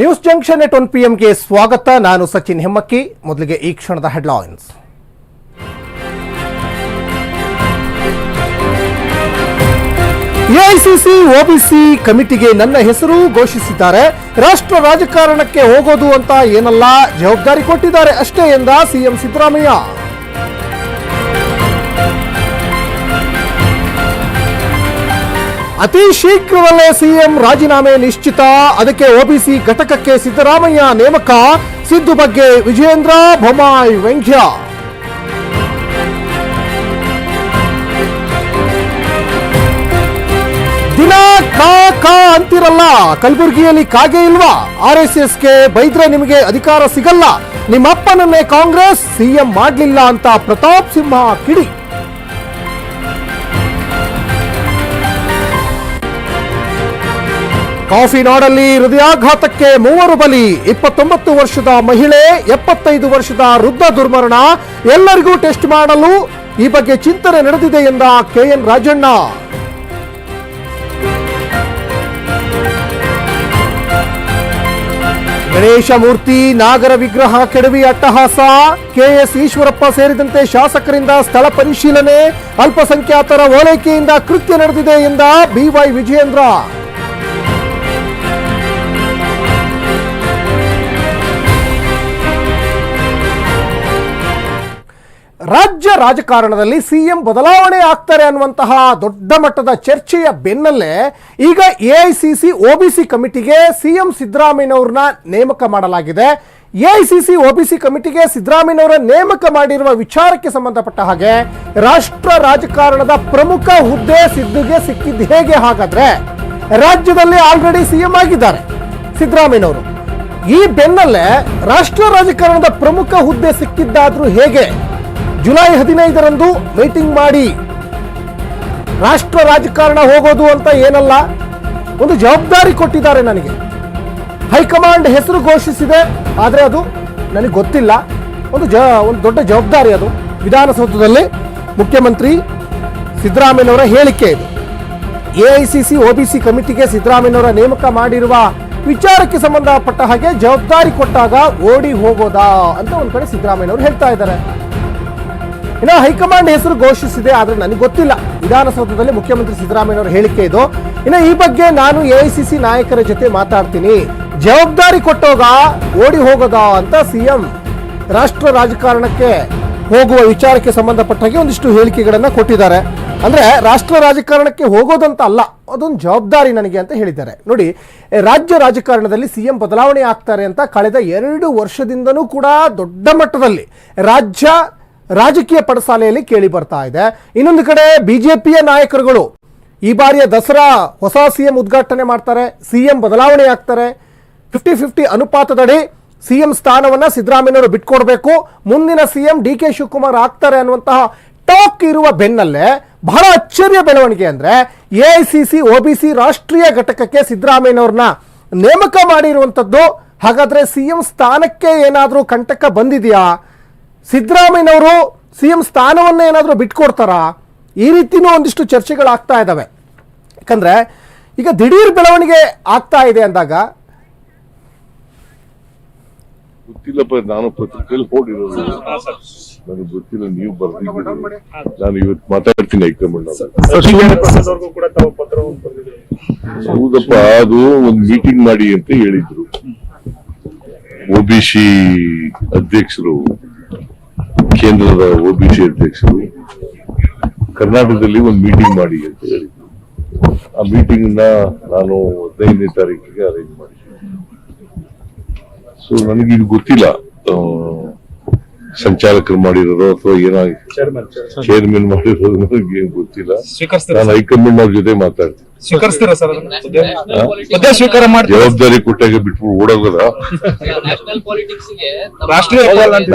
News junction at one P ಎಂಗೆ ಸ್ವಾಗತ. ನಾನು ಸಚಿನ್ ಹೆಮ್ಮಕ್ಕಿ. ಮೊದಲಿಗೆ ಈ ಕ್ಷಣದ ಹೆಡ್ಲೈನ್ಸ್. ಎಐಸಿಸಿ ಒಬಿಸಿ ಕಮಿಟಿಗೆ ನನ್ನ ಹೆಸರು ಘೋಷಿಸಿದ್ದಾರೆ. ರಾಷ್ಟ್ರ ರಾಜಕಾರಣಕ್ಕೆ ಹೋಗೋದು ಅಂತ ಏನಲ್ಲ, ಜವಾಬ್ದಾರಿ ಕೊಟ್ಟಿದ್ದಾರೆ ಅಷ್ಟೇ ಎಂದ ಸಿಎಂ ಸಿದ್ದರಾಮಯ್ಯ. ಅತಿ ಶೀಘ್ರದಲ್ಲೇ ಸಿಎಂ ರಾಜೀನಾಮೆ ನಿಶ್ಚಿತ. ಅದಕ್ಕೆ ಒಬಿಸಿ ಘಟಕಕ್ಕೆ ಸಿದ್ದರಾಮಯ್ಯ ನೇಮಕ. ಸಿದ್ದು ಬಗ್ಗೆ ವಿಜಯೇಂದ್ರ ಬೊಮ್ಮಾಯಿ ವ್ಯಂಗ್ಯ. ದಿನ ಕಾ ಕಾ ಅಂತಿರಲ್ಲ. ಕಲಬುರಗಿಯಲ್ಲಿ ಕಾಗೆ ಇಲ್ವಾ? ಆರ್ ಎಸ್ ಎಸ್ಗೆ ಬೈದ್ರೆ ನಿಮಗೆ ಅಧಿಕಾರ ಸಿಗಲ್ಲ. ನಿಮ್ಮಪ್ಪನನ್ನೇ ಕಾಂಗ್ರೆಸ್ ಸಿಎಂ ಮಾಡಲಿಲ್ಲ ಅಂತ ಪ್ರತಾಪ್ ಸಿಂಹ ಕಿಡಿ. ಕಾಫಿ ನಾಡಲ್ಲಿ ಹೃದಯಾಘಾತಕ್ಕೆ ಮೂವರು ಬಲಿ, ಇಪ್ಪತ್ತೊಂಬತ್ತು ವರ್ಷದ ಮಹಿಳೆ, ಎಪ್ಪತ್ತೈದು ವರ್ಷದ ವೃದ್ಧ ದುರ್ಮರಣ, ಎಲ್ಲರಿಗೂ ಟೆಸ್ಟ್ ಮಾಡಲು ಈ ಬಗ್ಗೆ ಚಿಂತನೆ ನಡೆದಿದೆ ಎಂದ ಕೆಎನ್ ರಾಜಣ್ಣ. ಗಣೇಶ ಮೂರ್ತಿ, ನಾಗರ ವಿಗ್ರಹ ಕೆಡವಿ ಅಟ್ಟಹಾಸ ಕೆಎಸ್ ಈಶ್ವರಪ್ಪ ಸೇರಿದಂತೆ ಶಾಸಕರಿಂದ ಸ್ಥಳ ಪರಿಶೀಲನೆ, ಅಲ್ಪಸಂಖ್ಯಾತರ ಓಲೈಕೆಯಿಂದ ಕೃತ್ಯ ನಡೆದಿದೆ ಎಂದ ಬಿವೈ ವಿಜಯೇಂದ್ರ. ರಾಜ್ಯ ರಾಜಕಾರಣದಲ್ಲಿ ಸಿಎಂ ಬದಲಾವಣೆ ಆಗ್ತಾರೆ ಅನ್ನುವಂತಹ ದೊಡ್ಡ ಮಟ್ಟದ ಚರ್ಚೆಯ ಬೆನ್ನಲ್ಲೇ ಈಗ A I C C O B C ಕಮಿಟಿಗೆ CM ಸಿದ್ದರಾಮಯ್ಯನವ್ರನ್ನ ನೇಮಕ ಮಾಡಲಾಗಿದೆ. A I C C O B C ಕಮಿಟಿಗೆ ಸಿದ್ದರಾಮಯ್ಯನವರ ನೇಮಕ ಮಾಡಿರುವ ವಿಚಾರಕ್ಕೆ ಸಂಬಂಧಪಟ್ಟ ಹಾಗೆ ರಾಷ್ಟ್ರ ರಾಜಕಾರಣದ ಪ್ರಮುಖ ಹುದ್ದೆ ಸಿದ್ದುಗೆ ಸಿಕ್ಕಿದ್ದು ಹೇಗೆ ಹಾಗಾದ್ರೆ ರಾಜ್ಯದಲ್ಲಿ ಆಲ್ರೆಡಿ ಸಿಎಂ ಆಗಿದ್ದಾರೆ ಸಿದ್ದರಾಮಯ್ಯನವರು. ಈ ಬೆನ್ನಲ್ಲೇ ರಾಷ್ಟ್ರ ರಾಜಕಾರಣದ ಪ್ರಮುಖ ಹುದ್ದೆ ಸಿಕ್ಕಿದ್ದಾದ್ರೂ ಹೇಗೆ? ಜುಲೈ ಹದಿನೈದರಂದು ಮೀಟಿಂಗ್ ಮಾಡಿ ರಾಷ್ಟ್ರ ರಾಜಕಾರಣ ಹೋಗೋದು ಅಂತ ಏನಲ್ಲ, ಒಂದು ಜವಾಬ್ದಾರಿ ಕೊಟ್ಟಿದ್ದಾರೆ ನನಗೆ. ಹೈಕಮಾಂಡ್ ಹೆಸರು ಘೋಷಿಸಿದೆ, ಆದರೆ ಅದು ನನಗೆ ಗೊತ್ತಿಲ್ಲ. ಒಂದು ಜ, ಒಂದು ದೊಡ್ಡ ಜವಾಬ್ದಾರಿ ಅದು. ವಿಧಾನಸೌಧದಲ್ಲಿ ಮುಖ್ಯಮಂತ್ರಿ ಸಿದ್ದರಾಮಯ್ಯನವರ ಹೇಳಿಕೆ ಇದು. A I C C O B C ಕಮಿಟಿಗೆ ಸಿದ್ದರಾಮಯ್ಯನವರ ನೇಮಕ ಮಾಡಿರುವ ವಿಚಾರಕ್ಕೆ ಸಂಬಂಧಪಟ್ಟ ಹಾಗೆ ಜವಾಬ್ದಾರಿ ಕೊಟ್ಟಾಗ ಓಡಿ ಹೋಗೋದಾ ಅಂತ ಒಂದು ಕಡೆ ಸಿದ್ದರಾಮಯ್ಯನವರು ಹೇಳ್ತಾ ಇದ್ದಾರೆ. ಇನ್ನು ಹೈಕಮಾಂಡ್ ಹೆಸರು ಘೋಷಿಸಿದೆ, ಆದರೆ ನನಗೆ ಗೊತ್ತಿಲ್ಲ. ವಿಧಾನಸೌಧದಲ್ಲಿ ಮುಖ್ಯಮಂತ್ರಿ ಸಿದ್ದರಾಮಯ್ಯನವರ ಹೇಳಿಕೆ ಇದು. ಇನ್ನು ಈ ಬಗ್ಗೆ ನಾನು ಎಐಸಿಸಿ ನಾಯಕರ ಜೊತೆ ಮಾತಾಡ್ತೀನಿ. ಜವಾಬ್ದಾರಿ ಕೊಟ್ಟೋಗ ಓಡಿ ಹೋಗೋದ ಅಂತ ಸಿಎಂ ರಾಷ್ಟ್ರ ರಾಜಕಾರಣಕ್ಕೆ ಹೋಗುವ ವಿಚಾರಕ್ಕೆ ಸಂಬಂಧಪಟ್ಟ ಹಾಗೆ ಒಂದಿಷ್ಟು ಹೇಳಿಕೆಗಳನ್ನು ಕೊಟ್ಟಿದ್ದಾರೆ. ಅಂದ್ರೆ ರಾಷ್ಟ್ರ ರಾಜಕಾರಣಕ್ಕೆ ಹೋಗೋದಂತ ಅಲ್ಲ, ಅದೊಂದು ಜವಾಬ್ದಾರಿ ನನಗೆ ಅಂತ ಹೇಳಿದ್ದಾರೆ. ನೋಡಿ, ರಾಜ್ಯ ರಾಜಕಾರಣದಲ್ಲಿ ಸಿಎಂ ಬದಲಾವಣೆ ಆಗ್ತಾರೆ ಅಂತ ಕಳೆದ ಎರಡು ವರ್ಷದಿಂದನೂ ಕೂಡ ದೊಡ್ಡ ಮಟ್ಟದಲ್ಲಿ ರಾಜ್ಯ ರಾಜಕೀಯ ಪಡಸಾಲೆಯಲ್ಲಿ ಕೇಳಿ ಬರ್ತಾ ಇದೆ. ಇನ್ನೊಂದು ಕಡೆ ಬಿಜೆಪಿಯ ನಾಯಕರುಗಳು ಈ ಬಾರಿಯ ದಸರಾ ಹೊಸ ಸಿಎಂ ಉದ್ಘಾಟನೆ ಮಾಡ್ತಾರೆ, ಸಿಎಂ ಬದಲಾವಣೆ ಆಗ್ತಾರೆ. ಫಿಫ್ಟಿ ಫಿಫ್ಟಿ ಅನುಪಾತದಡಿ ಸಿಎಂ ಸ್ಥಾನವನ್ನ ಸಿದ್ದರಾಮಯ್ಯವರು ಬಿಟ್ಕೊಡ್ಬೇಕು. ಮುಂದಿನ ಸಿಎಂ ಡಿ ಕೆ ಶಿವಕುಮಾರ್ ಆಗ್ತಾರೆ ಅನ್ನುವಂತಹ ಟಾಕ್ ಇರುವ ಬೆನ್ನಲ್ಲೇ ಬಹಳ ಅಚ್ಚರಿಯ ಬೆಳವಣಿಗೆ ಅಂದ್ರೆ ಬಿ ಸಿ ರಾಷ್ಟ್ರೀಯ ಘಟಕಕ್ಕೆ ಸಿದ್ದರಾಮಯ್ಯನವ್ರನ್ನ ನೇಮಕ ಮಾಡಿರುವಂಥದ್ದು ಹಾಗಾದ್ರೆ ಸಿಎಂ ಸ್ಥಾನಕ್ಕೆ ಏನಾದರೂ ಕಂಟಕ ಬಂದಿದೆಯಾ? ಸಿದ್ದರಾಮಯ್ಯನವರು ಸಿ ಎಂ ಸ್ಥಾನವನ್ನ ಏನಾದರೂ ಬಿಟ್ಕೊಡ್ತಾರಾ ಈ ರೀತಿನೂ ಒಂದಿಷ್ಟು ಚರ್ಚೆಗಳಾಗ್ತಾ ಇದ್ದಾವೆ ಯಾಕಂದ್ರೆ ಈಗ ದಿಢೀರ್ ಬೆಳವಣಿಗೆ ಆಗ್ತಾ ಇದೆ ಅಂದಾಗ ಗೊತ್ತಿಲ್ಲಪ್ಪ ನಾನು ಪತ್ರಿಕೆಯಲ್ಲಿ ಹೋಗಿರೋದು ನನಗೆ ಗೊತ್ತಿಲ್ಲ ನೀವು ಬರ್ದಿದ್ದೀರಿ ನಾನು ಇವತ್ತು ಮಾತಾಡ್ತೀನಿ ಹೈಕಮಾಂಡ್ ಹೌದಪ್ಪ ಅದು ಒಂದು ಮೀಟಿಂಗ್ ಮಾಡಿ ಅಂತ ಹೇಳಿದ್ರು ಒಬಿಸಿ ಅಧ್ಯಕ್ಷರು ಕೇಂದ್ರದ ಒಬಿಸಿ ಅಧ್ಯಕ್ಷರು ಕರ್ನಾಟಕದಲ್ಲಿ ಒಂದು ಮೀಟಿಂಗ್ ಮಾಡಿ ಅಂತ ಹೇಳಿದ್ರು. ಆ ಮೀಟಿಂಗ್ನ ನಾನು ಹದಿನೈದನೇ ತಾರೀಕಿಗೆ ಅರೇಂಜ್ ಮಾಡಿದ್ದೆ. ಸೊ ನನಗೆ ಇದು ಗೊತ್ತಿಲ್ಲ. ಸಂಚಾಲಕರು ಮಾಡಿರೋದು ಅಥವಾ ಏನಾಗಿ ಚೇರ್ಮನ್ ಚೇರ್ಮನ್ ಮಾಡಿರೋದು ನನಗೆ ಏನ್ ಗೊತ್ತಿಲ್ಲ. ನಾನು ಹೈಕಮಾಂಡ್ ಅವ್ರ ಜೊತೆ ಮಾತಾಡ್ತೀನಿ. ಜವಾಬ್ದಾರಿ ಕೊಟ್ಟಾಗ ಬಿಟ್ಬಿಟ್ಟು ಓಡೋಗದ?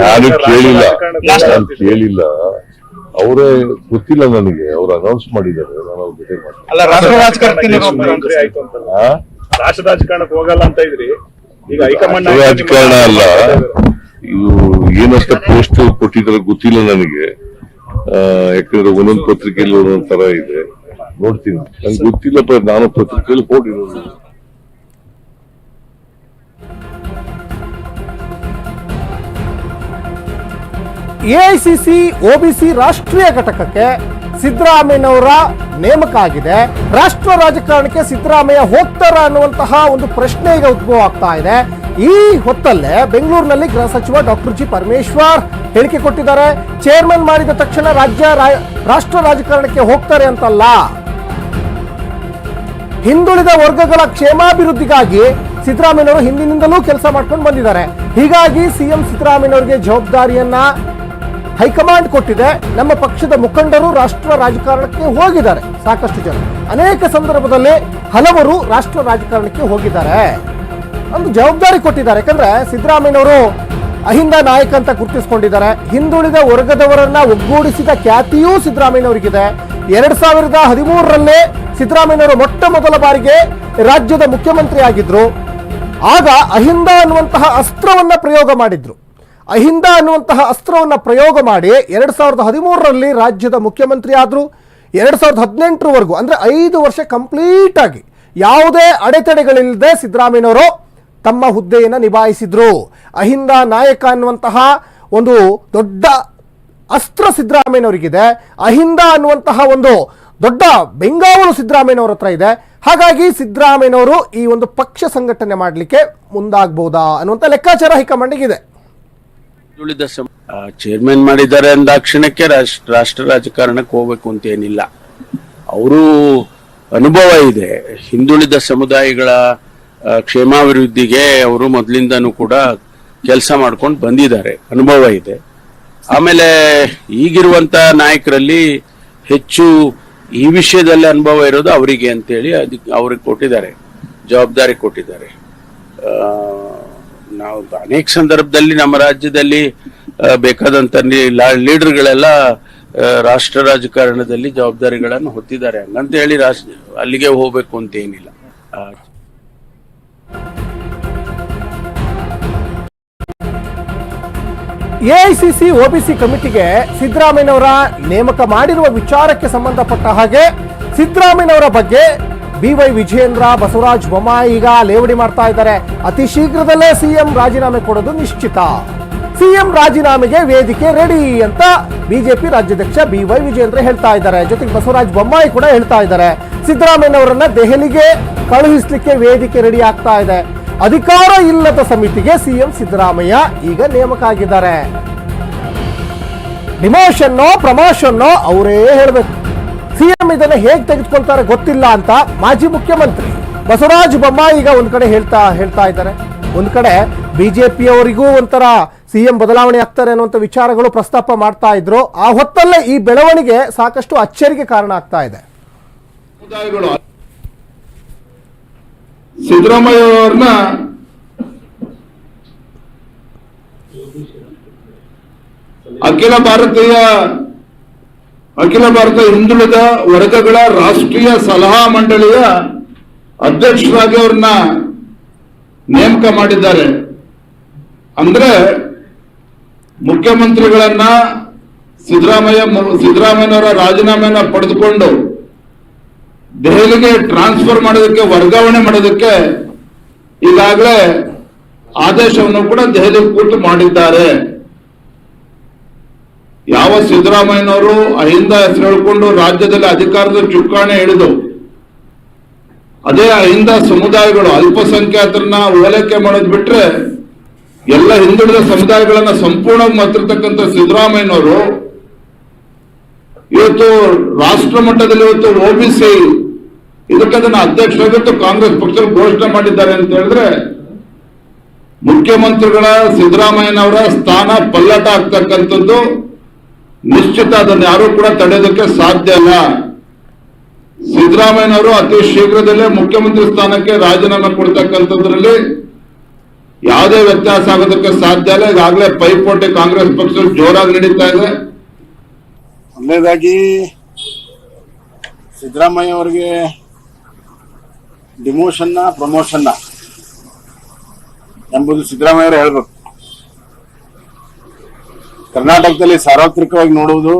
ನಾನು ಕೇಳಿಲ್ಲ. ನಾನು ಕೇಳಿಲ್ಲ. ಅವರೇ ಗೊತ್ತಿಲ್ಲ ನನಗೆ. ಅವ್ರು ಅನೌನ್ಸ್ ಮಾಡಿದ್ದಾರೆ. ನಾನು ಅವ್ರ ಜೊತೆ ಮಾತಾಡ್ತೀನಿ. ಅಲ್ಲ ರಾಷ್ಟ್ರ ರಾಜಕಾರಣಕ್ಕೆ ಮಂತ್ರಿ ಆಯ್ತು ಅಂತಲ್ಲ. ರಾಷ್ಟ್ರ ರಾಜಕಾರಣಕ್ಕೆ ಹೋಗಲ್ಲ ಅಂತ ಇದ್ರಿ. ಈಗ ಹೈಕಮಾಂಡ್ ರಾಜಕಾರಣ ಅಲ್ಲ. ಇವು ಏನಂತ ಪೋಸ್ಟ್ ಕೊಟ್ಟಿದ್ರೆ ಗೊತ್ತಿಲ್ಲ ನನಗೆ. ಯಾಕಂದ್ರೆ ಒಂದೊಂದು ಪತ್ರಿಕೆಯಲ್ಲಿ ಒಂದೊಂದ್ ತರ ಇದೆ. ನೋಡ್ತೀನಿ. ನಂಗೆ ಗೊತ್ತಿಲ್ಲಪ್ಪ ನಾನು ಪತ್ರಿಕೆಯಲ್ಲಿ ಕೊಟ್ಟಿರೋದು ಎಐಸಿಸಿ ಒಬಿಸಿ ರಾಷ್ಟ್ರೀಯ ಘಟಕಕ್ಕೆ ಸಿದ್ದರಾಮಯ್ಯನವರ ನೇಮಕ ಆಗಿದೆ. ರಾಷ್ಟ್ರ ರಾಜಕಾರಣಕ್ಕೆ ಸಿದ್ದರಾಮಯ್ಯ ಹೋಗ್ತಾರ ಅನ್ನುವಂತಹ ಒಂದು ಪ್ರಶ್ನೆ ಈಗ ಉದ್ಭವ ಆಗ್ತಾ ಇದೆ. ಈ ಹೊತ್ತಲ್ಲೇ ಬೆಂಗಳೂರಿನಲ್ಲಿ ಗೃಹ ಸಚಿವ ಡಾಕ್ಟರ್ ಜಿ ಪರಮೇಶ್ವರ್ ಹೇಳಿಕೆ ಕೊಟ್ಟಿದ್ದಾರೆ. ಚೇರ್ಮನ್ ಮಾಡಿದ ತಕ್ಷಣ ರಾಜ್ಯ ರಾಷ್ಟ್ರ ರಾಜಕಾರಣಕ್ಕೆ ಹೋಗ್ತಾರೆ ಅಂತಲ್ಲ. ಹಿಂದುಳಿದ ವರ್ಗಗಳ ಕ್ಷೇಮಾಭಿವೃದ್ಧಿಗಾಗಿ ಸಿದ್ದರಾಮಯ್ಯವರು ಹಿಂದಿನಿಂದಲೂ ಕೆಲಸ ಮಾಡ್ಕೊಂಡು ಬಂದಿದ್ದಾರೆ. ಹೀಗಾಗಿ ಸಿಎಂ ಸಿದ್ದರಾಮಯ್ಯನವರಿಗೆ ಜವಾಬ್ದಾರಿಯನ್ನ ಹೈಕಮಾಂಡ್ ಕೊಟ್ಟಿದೆ. ನಮ್ಮ ಪಕ್ಷದ ಮುಖಂಡರು ರಾಷ್ಟ್ರ ರಾಜಕಾರಣಕ್ಕೆ ಹೋಗಿದ್ದಾರೆ. ಸಾಕಷ್ಟು ಜನ. ಅನೇಕ ಸಂದರ್ಭದಲ್ಲಿ ಹಲವರು ರಾಷ್ಟ್ರ ರಾಜಕಾರಣಕ್ಕೆ ಹೋಗಿದ್ದಾರೆ. ಒಂದು ಜವಾಬ್ದಾರಿ ಕೊಟ್ಟಿದ್ದಾರೆ. ಯಾಕಂದ್ರೆ ಸಿದ್ದರಾಮಯ್ಯನವರು ಅಹಿಂದ ನಾಯಕ ಅಂತ ಗುರುತಿಸಿಕೊಂಡಿದ್ದಾರೆ. ಹಿಂದುಳಿದ ವರ್ಗದವರನ್ನ ಒಗ್ಗೂಡಿಸಿದ ಖ್ಯಾತಿಯೂ ಸಿದ್ದರಾಮಯ್ಯನವರಿಗಿದೆ. ಎರಡ್ ಸಾವಿರದ ಹದಿಮೂರರಲ್ಲೇ ಸಿದ್ದರಾಮಯ್ಯನವರು ಮೊಟ್ಟ ಮೊದಲ ಬಾರಿಗೆ ರಾಜ್ಯದ ಮುಖ್ಯಮಂತ್ರಿ ಆಗಿದ್ರು ಆಗ ಅಹಿಂದ ಅನ್ನುವಂತಹ ಅಸ್ತ್ರವನ್ನ ಪ್ರಯೋಗ ಮಾಡಿದ್ರು. ಅಹಿಂದ ಅನ್ನುವಂತಹ ಅಸ್ತ್ರವನ್ನ ಪ್ರಯೋಗ ಮಾಡಿ ಎರಡ್ ಸಾವಿರದ ಹದಿಮೂರರಲ್ಲಿ ರಾಜ್ಯದ ಮುಖ್ಯಮಂತ್ರಿ ಆದ್ರು. ಎರಡ್ ಸಾವಿರದ ಹದಿನೆಂಟರವರೆಗೂ, ಅಂದ್ರೆ ಐದು ವರ್ಷ ಕಂಪ್ಲೀಟ್ ಆಗಿ, ಯಾವುದೇ ಅಡೆತಡೆಗಳಿಲ್ಲದೆ ಸಿದ್ದರಾಮಯ್ಯನವರು ತಮ್ಮ ಹುದ್ದೆಯನ್ನು ನಿಭಾಯಿಸಿದ್ರು. ಅಹಿಂದ ನಾಯಕ ಅನ್ನುವಂತಹ ಒಂದು ದೊಡ್ಡ ಅಸ್ತ್ರ ಸಿದ್ದರಾಮಯ್ಯನವರಿಗಿದೆ. ಅಹಿಂದ ಅನ್ನುವಂತಹ ಒಂದು ದೊಡ್ಡ ಬೆಂಗಾವಲು ಸಿದ್ದರಾಮಯ್ಯನವರ ಹತ್ರ ಇದೆ. ಹಾಗಾಗಿ ಸಿದ್ದರಾಮಯ್ಯನವರು ಈ ಒಂದು ಪಕ್ಷ ಸಂಘಟನೆ ಮಾಡಲಿಕ್ಕೆ ಮುಂದಾಗಬಹುದಾ ಅನ್ನುವಂಥ ಲೆಕ್ಕಾಚಾರ ಹೈಕಮಾಂಡಿಗಿದೆ ಚೇರ್ಮನ್ ಮಾಡಿದ್ದಾರೆ ಅಂದಾಕ್ಷಣಕ್ಕೆ ರಾಷ್ಟ್ರ ರಾಷ್ಟ್ರ ರಾಜಕಾರಣಕ್ಕೆ ಹೋಗ್ಬೇಕು ಅಂತ ಏನಿಲ್ಲ. ಅವರು ಅನುಭವ ಇದೆ. ಹಿಂದುಳಿದ ಸಮುದಾಯಗಳ ಕ್ಷೇಮಾಭಿವೃದ್ಧಿಗೆ ಅವರು ಮೊದಲಿಂದನೂ ಕೂಡ ಕೆಲಸ ಮಾಡ್ಕೊಂಡು ಬಂದಿದ್ದಾರೆ. ಅನುಭವ ಇದೆ. ಆಮೇಲೆ ಈಗಿರುವಂಥ ನಾಯಕರಲ್ಲಿ ಹೆಚ್ಚು ಈ ವಿಷಯದಲ್ಲಿ ಅನುಭವ ಇರೋದು ಅವರಿಗೆ ಅಂತೇಳಿ ಅದಕ್ಕೆ ಅವ್ರಿಗೆ ಕೊಟ್ಟಿದ್ದಾರೆ. ಜವಾಬ್ದಾರಿ ಕೊಟ್ಟಿದ್ದಾರೆ. ನಾವು ಅನೇಕ ಸಂದರ್ಭದಲ್ಲಿ ನಮ್ಮ ರಾಜ್ಯದಲ್ಲಿ ಬೇಕಾದಂಥ ಲೀಡರ್ಗಳೆಲ್ಲ ರಾಷ್ಟ್ರ ರಾಜಕಾರಣದಲ್ಲಿ ಜವಾಬ್ದಾರಿಗಳನ್ನು ಹೊತ್ತಿದ್ದಾರೆ. ಹಂಗಂತ ಹೇಳಿ ರಾಷ್ಟ್ರ, ಅಲ್ಲಿಗೆ ಹೋಗಬೇಕು ಅಂತ ಏನಿಲ್ಲ. ಎಐಸಿಸಿ, ಒಬಿಸಿ ಕಮಿಟಿಗೆ ಸಿದ್ದರಾಮಯ್ಯನವರ ನೇಮಕ ಮಾಡಿರುವ ವಿಚಾರಕ್ಕೆ ಸಂಬಂಧಪಟ್ಟ ಹಾಗೆ ಸಿದ್ದರಾಮಯ್ಯನವರ ಬಗ್ಗೆ ಬಿ ವೈ ವಿಜೇಂದ್ರ ಬಸವರಾಜ್ ಬೊಮ್ಮಾಯಿ ಈಗ ಲೇವಡಿ ಮಾಡ್ತಾ ಇದ್ದಾರೆ. ಅತಿ ಶೀಘ್ರದಲ್ಲೇ ಸಿಎಂ ರಾಜೀನಾಮೆ ಕೊಡೋದು ನಿಶ್ಚಿತ. ಸಿಎಂ ರಾಜೀನಾಮೆಗೆ ವೇದಿಕೆ ರೆಡಿ ಅಂತ ಬಿಜೆಪಿ ರಾಜ್ಯಾಧ್ಯಕ್ಷ ಬಿ ವೈ ವಿಜೇಂದ್ರ ಹೇಳ್ತಾ ಇದ್ದಾರೆ. ಜೊತೆಗೆ ಬಸವರಾಜ್ ಬೊಮ್ಮಾಯಿ ಕೂಡ ಹೇಳ್ತಾ ಇದ್ದಾರೆ. ಸಿದ್ದರಾಮಯ್ಯನವರನ್ನ ದೆಹಲಿಗೆ ಕಳುಹಿಸಲಿಕ್ಕೆ ವೇದಿಕೆ ರೆಡಿ ಆಗ್ತಾ ಇದೆ. ಅಧಿಕಾರ ಇಲ್ಲದ ಸಮಿತಿಗೆ ಸಿಎಂ ಸಿದ್ದರಾಮಯ್ಯ ಈಗ ನೇಮಕ ಆಗಿದ್ದಾರೆ ಡಿಮೋಷನ್ನೋ, ಪ್ರಮೋಷನ್ನೋ ಅವರೇ ಹೇಳಬೇಕು. ಸಿಎಂ ಇದನ್ನ ಹೇಗೆ ತೆಗೆದುಕೊಳ್ತಾರೆ ಗೊತ್ತಿಲ್ಲ ಅಂತ ಮಾಜಿ ಮುಖ್ಯಮಂತ್ರಿ ಬಸವರಾಜ ಬೊಮ್ಮಾಯಿ ಈಗ ಒಂದ್ ಕಡೆ ಹೇಳ್ತಾ ಹೇಳ್ತಾ ಇದ್ದಾರೆ. ಒಂದ್ ಕಡೆ ಬಿಜೆಪಿಯವರಿಗೂ ಒಂಥರ ಸಿಎಂ ಬದಲಾವಣೆ ಆಗ್ತಾರೆ ಅನ್ನುವಂಥ ವಿಚಾರಗಳು ಪ್ರಸ್ತಾಪ ಮಾಡ್ತಾ ಇದ್ರು. ಆ ಹೊತ್ತಲ್ಲೇ ಈ ಬೆಳವಣಿಗೆ ಸಾಕಷ್ಟು ಅಚ್ಚರಿಗೆ ಕಾರಣ ಆಗ್ತಾ ಇದೆ. ಸಿದ್ದರಾಮಯ್ಯ ಅವ್ರನ್ನ ಅಖಿಲ ಭಾರತೀಯ, ಅಖಿಲ ಭಾರತ ಹಿಂದುಳಿದ ವರ್ಗಗಳ ರಾಷ್ಟ್ರೀಯ ಸಲಹಾ ಮಂಡಳಿಯ ಅಧ್ಯಕ್ಷರಾಗಿ ಅವ್ರನ್ನ ನೇಮಕ ಮಾಡಿದ್ದಾರೆ. ಅಂದ್ರೆ ಮುಖ್ಯಮಂತ್ರಿಗಳನ್ನ ಸಿದ್ದರಾಮಯ್ಯ ಸಿದ್ದರಾಮಯ್ಯನವರ ರಾಜೀನಾಮೆಯನ್ನ ಪಡೆದುಕೊಂಡು ದೆಹಲಿಗೆ ಟ್ರಾನ್ಸ್ಫರ್ ಮಾಡೋದಕ್ಕೆ, ವರ್ಗಾವಣೆ ಮಾಡೋದಕ್ಕೆ ಈಗಾಗಲೇ ಆದೇಶವನ್ನು ಕೂಡ ದೆಹಲಿ ಕೂತು ಮಾಡಿದ್ದಾರೆ. ಯಾವ ಸಿದ್ದರಾಮಯ್ಯನವರು ಅಹಿಂದ ಹೆಸರು ಹೇಳಿಕೊಂಡು ರಾಜ್ಯದಲ್ಲಿ ಅಧಿಕಾರದ ಚುಕ್ಕಾಣೆ ಹಿಡಿದು, ಅದೇ ಅಹಿಂದ ಸಮುದಾಯಗಳು ಅಲ್ಪಸಂಖ್ಯಾತರನ್ನ ಓಲೈಕೆ ಮಾಡೋದು ಬಿಟ್ರೆ ಎಲ್ಲ ಹಿಂದುಳಿದ ಸಮುದಾಯಗಳನ್ನ ಸಂಪೂರ್ಣವಾಗಿ ಮಾತಿರ್ತಕ್ಕಂಥ ಸಿದ್ದರಾಮಯ್ಯನವರು ಇವತ್ತು ರಾಷ್ಟ್ರ ಮಟ್ಟದಲ್ಲಿ ಇವತ್ತು ಒಬಿಸಿ ಇದಕ್ಕೆ ಅಧ್ಯಕ್ಷರಾಗಿತ್ತು ಕಾಂಗ್ರೆಸ್ ಪಕ್ಷ ಘೋಷಣೆ ಮಾಡಿದ್ದಾರೆ ಅಂತ ಹೇಳಿದ್ರೆ, ಮುಖ್ಯಮಂತ್ರಿಗಳ ಸಿದ್ದರಾಮಯ್ಯನವರ ಸ್ಥಾನ ಪಲ್ಲಟ ಆಗ್ತಕ್ಕಂಥದ್ದು ನಿಶ್ಚಿತ, ಅದನ್ನು ಯಾರು ಕೂಡ ತಡೆಯೋದಕ್ಕೆ ಸಾಧ್ಯ ಇಲ್ಲ. ಸಿದ್ದರಾಮಯ್ಯನವರು ಅತಿ ಶೀಘ್ರದಲ್ಲೇ ಮುಖ್ಯಮಂತ್ರಿ ಸ್ಥಾನಕ್ಕೆ ರಾಜೀನಾಮೆ ಕೊಡ್ತಕ್ಕಂಥದ್ರಲ್ಲಿ ಯಾವುದೇ ವ್ಯತ್ಯಾಸ ಆಗೋದಕ್ಕೆ ಸಾಧ್ಯ ಇಲ್ಲ. ಈಗಾಗಲೇ ಪೈಪೋಟಿ ಕಾಂಗ್ರೆಸ್ ಪಕ್ಷ ಜೋರಾಗಿ ನಡೀತಾ ಇದೆ. ಮೊದಲನೇದಾಗಿ ಸಿದ್ದರಾಮಯ್ಯ ಅವರಿಗೆ ಡಿಮೋಷನ್ನ, ಪ್ರಮೋಷನ್ನ ಎಂಬುದು ಸಿದ್ದರಾಮಯ್ಯ ಅವರು ಹೇಳ್ಬೇಕು. ಕರ್ನಾಟಕದಲ್ಲಿ ಸಾರ್ವತ್ರಿಕವಾಗಿ ನೋಡುವುದು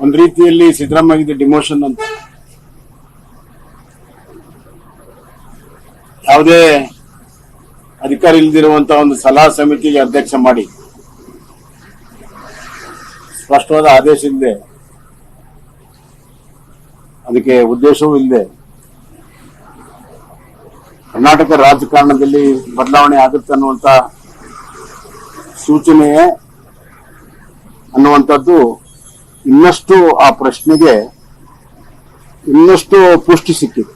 ಒಂದು ರೀತಿಯಲ್ಲಿ ಸಿದ್ದರಾಮಯ್ಯ ಡಿಮೋಷನ್ ಅಂತ. ಯಾವುದೇ ಅಧಿಕಾರ ಇಲ್ಲದಿರುವಂತಹ ಒಂದು ಸಲಹಾ ಸಮಿತಿಗೆ ಅಧ್ಯಕ್ಷ ಮಾಡಿ. ಸ್ಪಷ್ಟವಾದ ಆದೇಶ ಇಲ್ಲದೆ ಅದಕ್ಕೆ ಉದ್ದೇಶವೂ ಇಲ್ಲದೆ ಕರ್ನಾಟಕ ರಾಜಕಾರಣದಲ್ಲಿ ಬದಲಾವಣೆ ಆಗುತ್ತೆ ಅನ್ನುವಂತ ಸೂಚನೆಯೇ ಅನ್ನುವಂಥದ್ದು ಇನ್ನಷ್ಟು ಆ ಪ್ರಶ್ನೆಗೆ ಇನ್ನಷ್ಟು ಪುಷ್ಟಿ ಸಿಕ್ಕಿದೆ.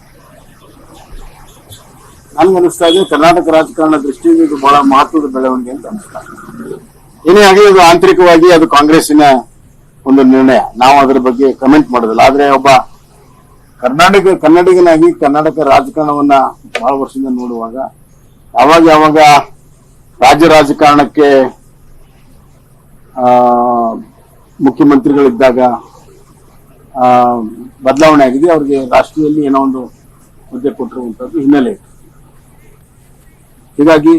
ನನ್ಗೆ ಅನಿಸ್ತಾ ಇದೆ ಕರ್ನಾಟಕ ರಾಜಕಾರಣ ದೃಷ್ಟಿಯಿಂದ ಇದು ಬಹಳ ಮಹತ್ವದ ಬೆಳವಣಿಗೆ ಅಂತ ಅನಿಸ್ತಾ ಏನೇ ಆಗಲಿ ಇದು ಆಂತರಿಕವಾಗಿ ಅದು ಕಾಂಗ್ರೆಸ್ಸಿನ ಒಂದು ನಿರ್ಣಯ? ನಾವು ಅದರ ಬಗ್ಗೆ ಕಮೆಂಟ್ ಮಾಡೋದಿಲ್ಲ. ಆದ್ರೆ ಒಬ್ಬ ಕರ್ನಾಟಕ ಕನ್ನಡಿಗನಾಗಿ ಕರ್ನಾಟಕ ರಾಜಕಾರಣವನ್ನ ಬಹಳ ವರ್ಷದಿಂದ ನೋಡುವಾಗ ಯಾವಾಗ ಯಾವಾಗ ರಾಜ್ಯ ರಾಜಕಾರಣಕ್ಕೆ ಆ, ಮುಖ್ಯಮಂತ್ರಿಗಳಿದ್ದಾಗ ಆ, ಬದಲಾವಣೆ ಆಗಿದೆ. ಅವ್ರಿಗೆ ರಾಷ್ಟ್ರೀಯದಲ್ಲಿ ಏನೋ ಒಂದು ಹುದ್ದೆ ಕೊಟ್ಟಿರುವಂತದ್ದು ಹಿನ್ನೆಲೆ. ಹೀಗಾಗಿ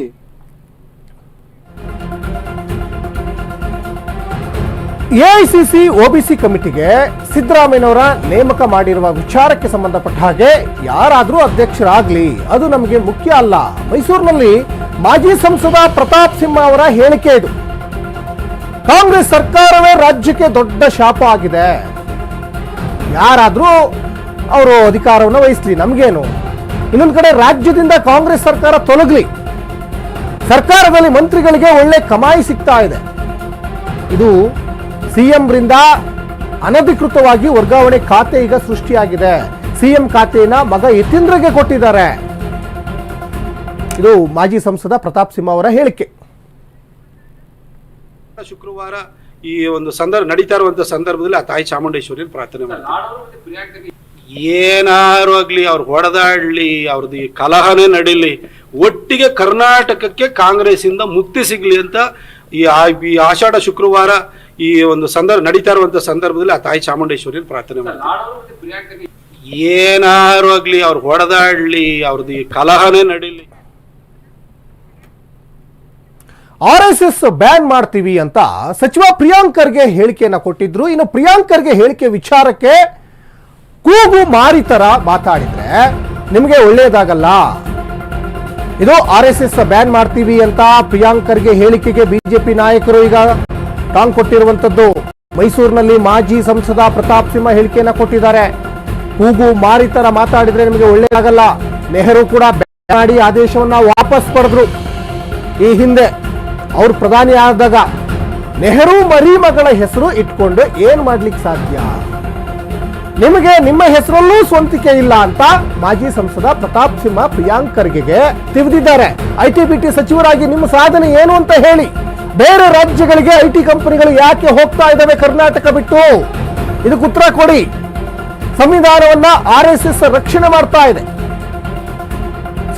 ಎಐಸಿಸಿ, ಒಬಿಸಿ ಕಮಿಟಿಗೆ ಸಿದ್ದರಾಮಯ್ಯನವರ ನೇಮಕ ಮಾಡಿರುವ ವಿಚಾರಕ್ಕೆ ಸಂಬಂಧಪಟ್ಟ ಹಾಗೆ ಯಾರಾದರೂ ಅಧ್ಯಕ್ಷರಾಗಲಿ. ಅದು ನಮಗೆ ಮುಖ್ಯ ಅಲ್ಲ. ಮೈಸೂರಿನಲ್ಲಿ ಮಾಜಿ ಸಂಸದ ಪ್ರತಾಪ್ ಸಿಂಹ ಅವರ ಹೇಳಿಕೆ ಇದು. ಕಾಂಗ್ರೆಸ್ ಸರ್ಕಾರವೇ ರಾಜ್ಯಕ್ಕೆ ದೊಡ್ಡ ಶಾಪ ಆಗಿದೆ. ಯಾರಾದರೂ ಅವರು ಅಧಿಕಾರವನ್ನು ವಹಿಸ್ಲಿ, ನಮಗೇನು? ಇನ್ನೊಂದು ಕಡೆ ರಾಜ್ಯದಿಂದ ಕಾಂಗ್ರೆಸ್ ಸರ್ಕಾರ ತೊಲಗಲಿ. ಸರ್ಕಾರದಲ್ಲಿ ಮಂತ್ರಿಗಳಿಗೆ ಒಳ್ಳೆ ಕಮಾಯಿ ಸಿಗ್ತಾ ಇದೆ. ಇದು ಸಿಎಂರಿಂದ ಅನಧಿಕೃತವಾಗಿ ವರ್ಗಾವಣೆ ಖಾತೆ ಈಗ ಸೃಷ್ಟಿಯಾಗಿದೆ. ಸಿಎಂ ಖಾತೆಯನ್ನ ಮಗ ಯತೀಂದ್ರಗೆ ಕೊಟ್ಟಿದ್ದಾರೆ. ಇದು ಮಾಜಿ ಸಂಸದ ಪ್ರತಾಪ್ ಸಿಂಹ ಅವರ ಹೇಳಿಕೆ. ಶುಕ್ರವಾರ ಈ ಒಂದು ಸಂದರ್ಭ ನಡೀತಾ ಇರುವಂತ ಸಂದರ್ಭದಲ್ಲಿ ಆ ತಾಯಿ ಚಾಮುಂಡೇಶ್ವರಿ ಪ್ರಾರ್ಥನೆ ಏನಾರು ಆಗ್ಲಿ ಅವ್ರು ಹೊಡೆದಾಡ್ಲಿ ಅವ್ರದ್ದು ಈ ಕಲಹನೇ ನಡೀಲಿ, ಒಟ್ಟಿಗೆ ಕರ್ನಾಟಕಕ್ಕೆ ಕಾಂಗ್ರೆಸ್ ಇಂದ ಮುಕ್ತಿ ಸಿಗ್ಲಿ ಅಂತ ಈ ಆಷಾಢ ಶುಕ್ರವಾರ ಈ ಒಂದು ಸಂದರ್ಭ ನಡೀತಾ ಇರುವಂತ ಸಂದರ್ಭದಲ್ಲಿ ಆ ತಾಯಿ ಚಾಮುಂಡೇಶ್ವರಿ ಪ್ರಾರ್ಥನೆ ಮಾಡ್ತಾರೆ. ಏನಾರು ಆಗ್ಲಿ ಅವ್ರು ಹೊಡೆದಾಡ್ಲಿ ಅವ್ರದ್ದು ಈ ಕಲಹನೇ ನಡೀಲಿ. ಆರ್ ಎಸ್ ಎಸ್ ಬ್ಯಾನ್ ಮಾಡ್ತೀವಿ ಅಂತ ಸಚಿವ ಪ್ರಿಯಾಂಕರ್ಗೆ ಹೇಳಿಕೆಯನ್ನ ಕೊಟ್ಟಿದ್ರು. ಇನ್ನು ಪ್ರಿಯಾಂಕರ್ಗೆ ಹೇಳಿಕೆ ವಿಚಾರಕ್ಕೆ ಕೂಗು ಮಾರಿ ತರ ಮಾತಾಡಿದ್ರೆ ನಿಮಗೆ ಒಳ್ಳೆಯದಾಗಲ್ಲ ಇದು ಆರ್ ಎಸ್ ಎಸ್ ಬ್ಯಾನ್ ಮಾಡ್ತೀವಿ ಅಂತ ಪ್ರಿಯಾಂಕರ್ಗೆ ಹೇಳಿಕೆಗೆ ಬಿಜೆಪಿ ನಾಯಕರು ಈಗ ಟಾಂಗ್ ಕೊಟ್ಟಿರುವಂತದ್ದು ಮೈಸೂರಿನಲ್ಲಿ ಮಾಜಿ ಸಂಸದ ಪ್ರತಾಪ್ ಸಿಂಹ ಹೇಳಿಕೆಯನ್ನು ಕೊಟ್ಟಿದ್ದಾರೆ. ಕೂಗು ಮಾರಿತರ ಮಾತಾಡಿದರೆ ನಿಮಗೆ ಒಳ್ಳೆಯದಾಗಲ್ಲ. ನೆಹರು ಕೂಡ ಮಾಡಿ ಆದೇಶವನ್ನ ವಾಪಸ್ ಪಡೆದ್ರು. ಈ ಹಿಂದೆ ಅವರು ಪ್ರಧಾನಿ ಆದಾಗ ನೆಹರು ಮರಿ ಮಗಳ ಹೆಸರು ಇಟ್ಕೊಂಡು ಏನು ಮಾಡ್ಲಿಕ್ಕೆ ಸಾಧ್ಯ? ನಿಮಗೆ ನಿಮ್ಮ ಹೆಸರಲ್ಲೂ ಸ್ವಂತಿಕೆ ಇಲ್ಲ ಅಂತ ಮಾಜಿ ಸಂಸದ ಪ್ರತಾಪ್ ಸಿಂಹ ಪ್ರಿಯಾಂಕ್ ಖರ್ಗೆಗೆ ತಿಳಿದಿದ್ದಾರೆ ಐಟಿ ಬಿಟಿ ಸಚಿವರಾಗಿ ನಿಮ್ಮ ಸಾಧನೆ ಏನು ಅಂತ ಹೇಳಿ. ಬೇರೆ ರಾಜ್ಯಗಳಿಗೆ ಐ ಟಿ ಕಂಪನಿಗಳು ಯಾಕೆ ಹೋಗ್ತಾ ಇದ್ದಾವೆ ಕರ್ನಾಟಕ ಬಿಟ್ಟು? ಇದಕ್ಕೆ ಉತ್ತರ ಕೊಡಿ. ಸಂವಿಧಾನವನ್ನ ಆರ್ ಎಸ್ ಎಸ್ ರಕ್ಷಣೆ ಮಾಡ್ತಾ ಇದೆ.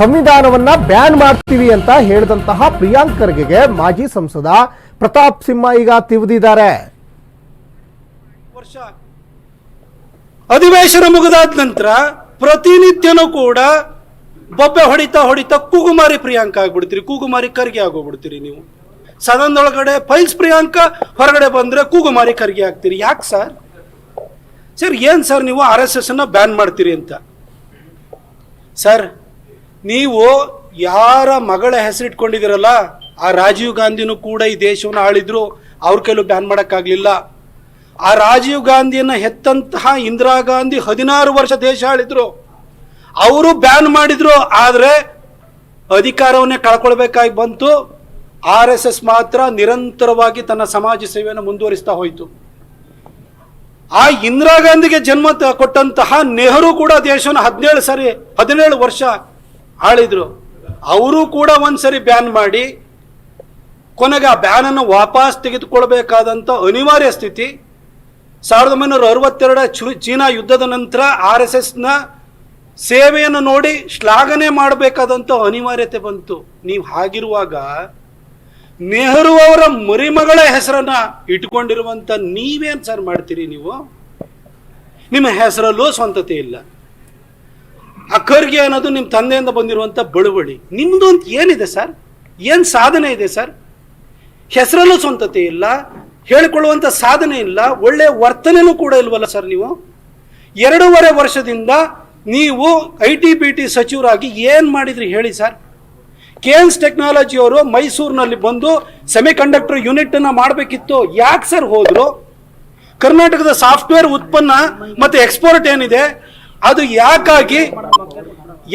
ಸಂವಿಧಾನವನ್ನ ಬ್ಯಾನ್ ಮಾಡ್ತೀವಿ ಅಂತ ಹೇಳಿದಂತಹ ಪ್ರಿಯಾಂಕ್ ಖರ್ಗೆಗೆ ಮಾಜಿ ಸಂಸದ ಪ್ರತಾಪ್ ಸಿಂಹ ಈಗ ತಿವಿದಿದ್ದಾರೆ. ಅಧಿವೇಶನ ಮುಗಿದಾದ ನಂತರ ಪ್ರತಿನಿತ್ಯನೂ ಕೂಡ ಬೊಬ್ಬೆ ಹೊಡಿತಾ ಹೊಡಿತಾ ಕೂಗುಮಾರಿ ಪ್ರಿಯಾಂಕ ಆಗ್ಬಿಡ್ತೀರಿ, ಕೂಗುಮಾರಿ ಖರ್ಗೆ ಆಗೋಗ್ಬಿಡ್ತೀರಿ ನೀವು. ಸದನದೊಳಗಡೆ ಫೈಲ್ಸ್ ಪ್ರಿಯಾಂಕ, ಹೊರಗಡೆ ಬಂದ್ರೆ ಕೂಗುಮಾರಿ ಖರ್ಗೆ ಆಗ್ತೀರಿ ಯಾಕೆ ಸರ್? ಸರ್, ಏನ್ ಸರ್ ನೀವು ಆರ್ ಎಸ್ ಎಸ್ ಅನ್ನ ಬ್ಯಾನ್ ಮಾಡ್ತೀರಿ ಅಂತ? ಸರ್, ನೀವು ಯಾರ ಮಗಳ ಹೆಸರಿಟ್ಕೊಂಡಿದ್ದೀರಲ್ಲ, ಆ ರಾಜೀವ್ ಗಾಂಧಿನೂ ಕೂಡ ಈ ದೇಶವನ್ನು ಆಳಿದ್ರು, ಅವ್ರ ಕೈಲೂ ಬ್ಯಾನ್ ಮಾಡೋಕ್ಕಾಗಲಿಲ್ಲ. ಆ ರಾಜೀವ್ ಗಾಂಧಿಯನ್ನು ಹೆತ್ತಂತಹ ಇಂದಿರಾ ಗಾಂಧಿ ಹದಿನಾರು ವರ್ಷ ದೇಶ ಆಳಿದ್ರು. ಅವರು ಬ್ಯಾನ್ ಮಾಡಿದ್ರು, ಆದರೆ ಅಧಿಕಾರವನ್ನೇ ಕಳ್ಕೊಳ್ಬೇಕಾಗಿ ಬಂತು. ಆರ್ ಎಸ್ ಎಸ್ ಮಾತ್ರ ನಿರಂತರವಾಗಿ ತನ್ನ ಸಮಾಜ ಸೇವೆಯನ್ನು ಮುಂದುವರಿಸ್ತಾ ಹೋಯಿತು. ಆ ಇಂದಿರಾ ಗಾಂಧಿಗೆ ಜನ್ಮ ಕೊಟ್ಟಂತಹ ನೆಹರು ಕೂಡ ದೇಶವನ್ನು ಹದಿನೇಳು ಸರಿ, ಹದಿನೇಳು ವರ್ಷ ಆಳಿದ್ರು. ಅವರು ಕೂಡ ಒಂದ್ಸರಿ ಬ್ಯಾನ್ ಮಾಡಿ, ಕೊನೆಗೆ ಆ ಬ್ಯಾನ್ ಅನ್ನು ವಾಪಸ್ ತೆಗೆದುಕೊಳ್ಬೇಕಾದಂತ ಅನಿವಾರ್ಯ ಸ್ಥಿತಿ. ಸಾವಿರದ ಒಂಬೈನೂರ ಅರವತ್ತೆರಡ ಚು- ಚೀನಾ ಯುದ್ಧದ ನಂತರ ಆರ್ ಎಸ್ ಎಸ್ನ ಸೇವೆಯನ್ನು ನೋಡಿ ಶ್ಲಾಘನೆ ಮಾಡಬೇಕಾದಂತ ಅನಿವಾರ್ಯತೆ ಬಂತು. ನೀವು ಹಾಗಿರುವಾಗ ನೆಹರು ಅವರ ಮರಿಮಗಳ ಹೆಸರನ್ನ ಇಟ್ಕೊಂಡಿರುವಂತ ನೀವೇನ್ ಸರ್ ಮಾಡ್ತೀರಿ ನೀವು? ನಿಮ್ಮ ಹೆಸರಲ್ಲೂ ಸ್ವಂತತೆ ಇಲ್ಲ. ಆ ಖರ್ಗೆ ಅನ್ನೋದು ನಿಮ್ಮ ತಂದೆಯಿಂದ ಬಂದಿರುವಂತ ಬಳುವಳಿ. ನಿಮ್ದು ಅಂತ ಏನಿದೆ ಸರ್? ಏನ್ ಸಾಧನೆ ಇದೆ ಸರ್? ಹೆಸರಲ್ಲೂ ಸ್ವಂತತೆ ಇಲ್ಲ, ಹೇಳಿಕೊಳ್ಳುವಂತ ಸಾಧನೆ ಇಲ್ಲ ಒಳ್ಳೆಯ ವರ್ತನೆನೂ ಕೂಡ ಇಲ್ವಲ್ಲ ಸರ್ ನೀವು? ಎರಡೂವರೆ ವರ್ಷದಿಂದ ನೀವು ಐ ಟಿ ಬಿ ಟಿ ಸಚಿವರಾಗಿ ಏನ್ ಮಾಡಿದ್ರಿ ಹೇಳಿ ಸರ್? ಕೇನ್ಸ್ ಟೆಕ್ನಾಲಜಿ ಅವರು ಮೈಸೂರಿನಲ್ಲಿ ಬಂದು ಸೆಮಿಕಂಡಕ್ಟರ್ ಯೂನಿಟ್ ಅನ್ನ ಮಾಡಬೇಕಿತ್ತು. ಯಾಕೆ ಸರ್ ಹೋದ್ರು? ಕರ್ನಾಟಕದ ಸಾಫ್ಟ್ವೇರ್ ಉತ್ಪನ್ನ ಮತ್ತೆ ಎಕ್ಸ್ಪೋರ್ಟ್ ಏನಿದೆ, ಅದು ಯಾಕಾಗಿ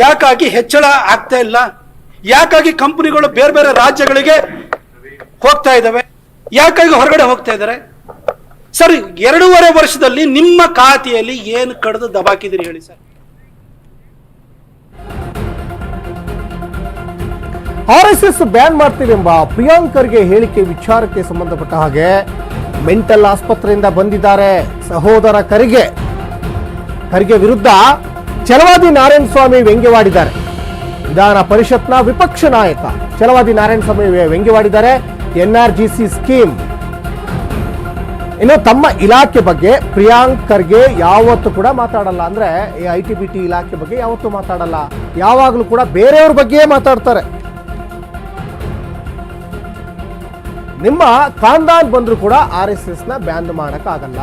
ಯಾಕಾಗಿ ಹೆಚ್ಚಳ ಆಗ್ತಾ ಇಲ್ಲ? ಯಾಕಾಗಿ ಕಂಪನಿಗಳು ಬೇರೆ ಬೇರೆ ರಾಜ್ಯಗಳಿಗೆ ಹೋಗ್ತಾ ಇದ್ದಾವೆ? ಯಾಕಾಗಿ ಹೊರಗಡೆ ಹೋಗ್ತಾ ಇದ್ದಾರೆ? ಸರ್, ಎರಡೂವರೆ ವರ್ಷದಲ್ಲಿ ನಿಮ್ಮ ಖಾತೆಯಲ್ಲಿ ಏನು ಕಡಿದು ದಬಾಕಿದಿರಿ ಹೇಳಿ sir? R S S ban ಮಾಡ್ತೀವಿ ಎಂಬ ಪ್ರಿಯಾಂಕರ್ಗೆ ಹೇಳಿಕೆ ವಿಚಾರಕ್ಕೆ ಸಂಬಂಧಪಟ್ಟ ಹಾಗೆ ಮೆಂಟಲ್ ಆಸ್ಪತ್ರೆಯಿಂದ ಬಂದಿದ್ದಾರೆ ಸಹೋದರ ಖರ್ಗೆ. ಖರ್ಗೆ ವಿರುದ್ಧ ಚಲವಾದಿ ನಾರಾಯಣ ಸ್ವಾಮಿ ವ್ಯಂಗ್ಯವಾಡಿದ್ದಾರೆ. ವಿಧಾನ ಪರಿಷತ್ನ ವಿಪಕ್ಷ ನಾಯಕ ಚಲವಾದಿ ನಾರಾಯಣ ಸ್ವಾಮಿ ವ್ಯಂಗ್ಯವಾಡಿದ್ದಾರೆ. NRGC scheme. ಇನ್ನು ತಮ್ಮ ಇಲಾಖೆ ಬಗ್ಗೆ ಪ್ರಿಯಾಂಕ್ ಖರ್ಗೆ ಯಾವತ್ತೂ ಕೂಡ ಮಾತಾಡಲ್ಲ. ಅಂದ್ರೆ ಐ ಟಿ ಬಿ ಟಿ ಇಲಾಖೆ ಬಗ್ಗೆ ಯಾವತ್ತೂ ಮಾತಾಡಲ್ಲ. ಯಾವಾಗಲೂ ಕೂಡ ಬೇರೆಯವ್ರ ಬಗ್ಗೆಯೇ ಮಾತಾಡ್ತಾರೆ. ನಿಮ್ಮ ಖಾನ್ದಾನ್ ಬಂದ್ರು ಕೂಡ ಆರ್ ಎಸ್ ಎಸ್ನ ಬ್ಯಾನ್ ಮಾಡಕ್ಕಾಗಲ್ಲ.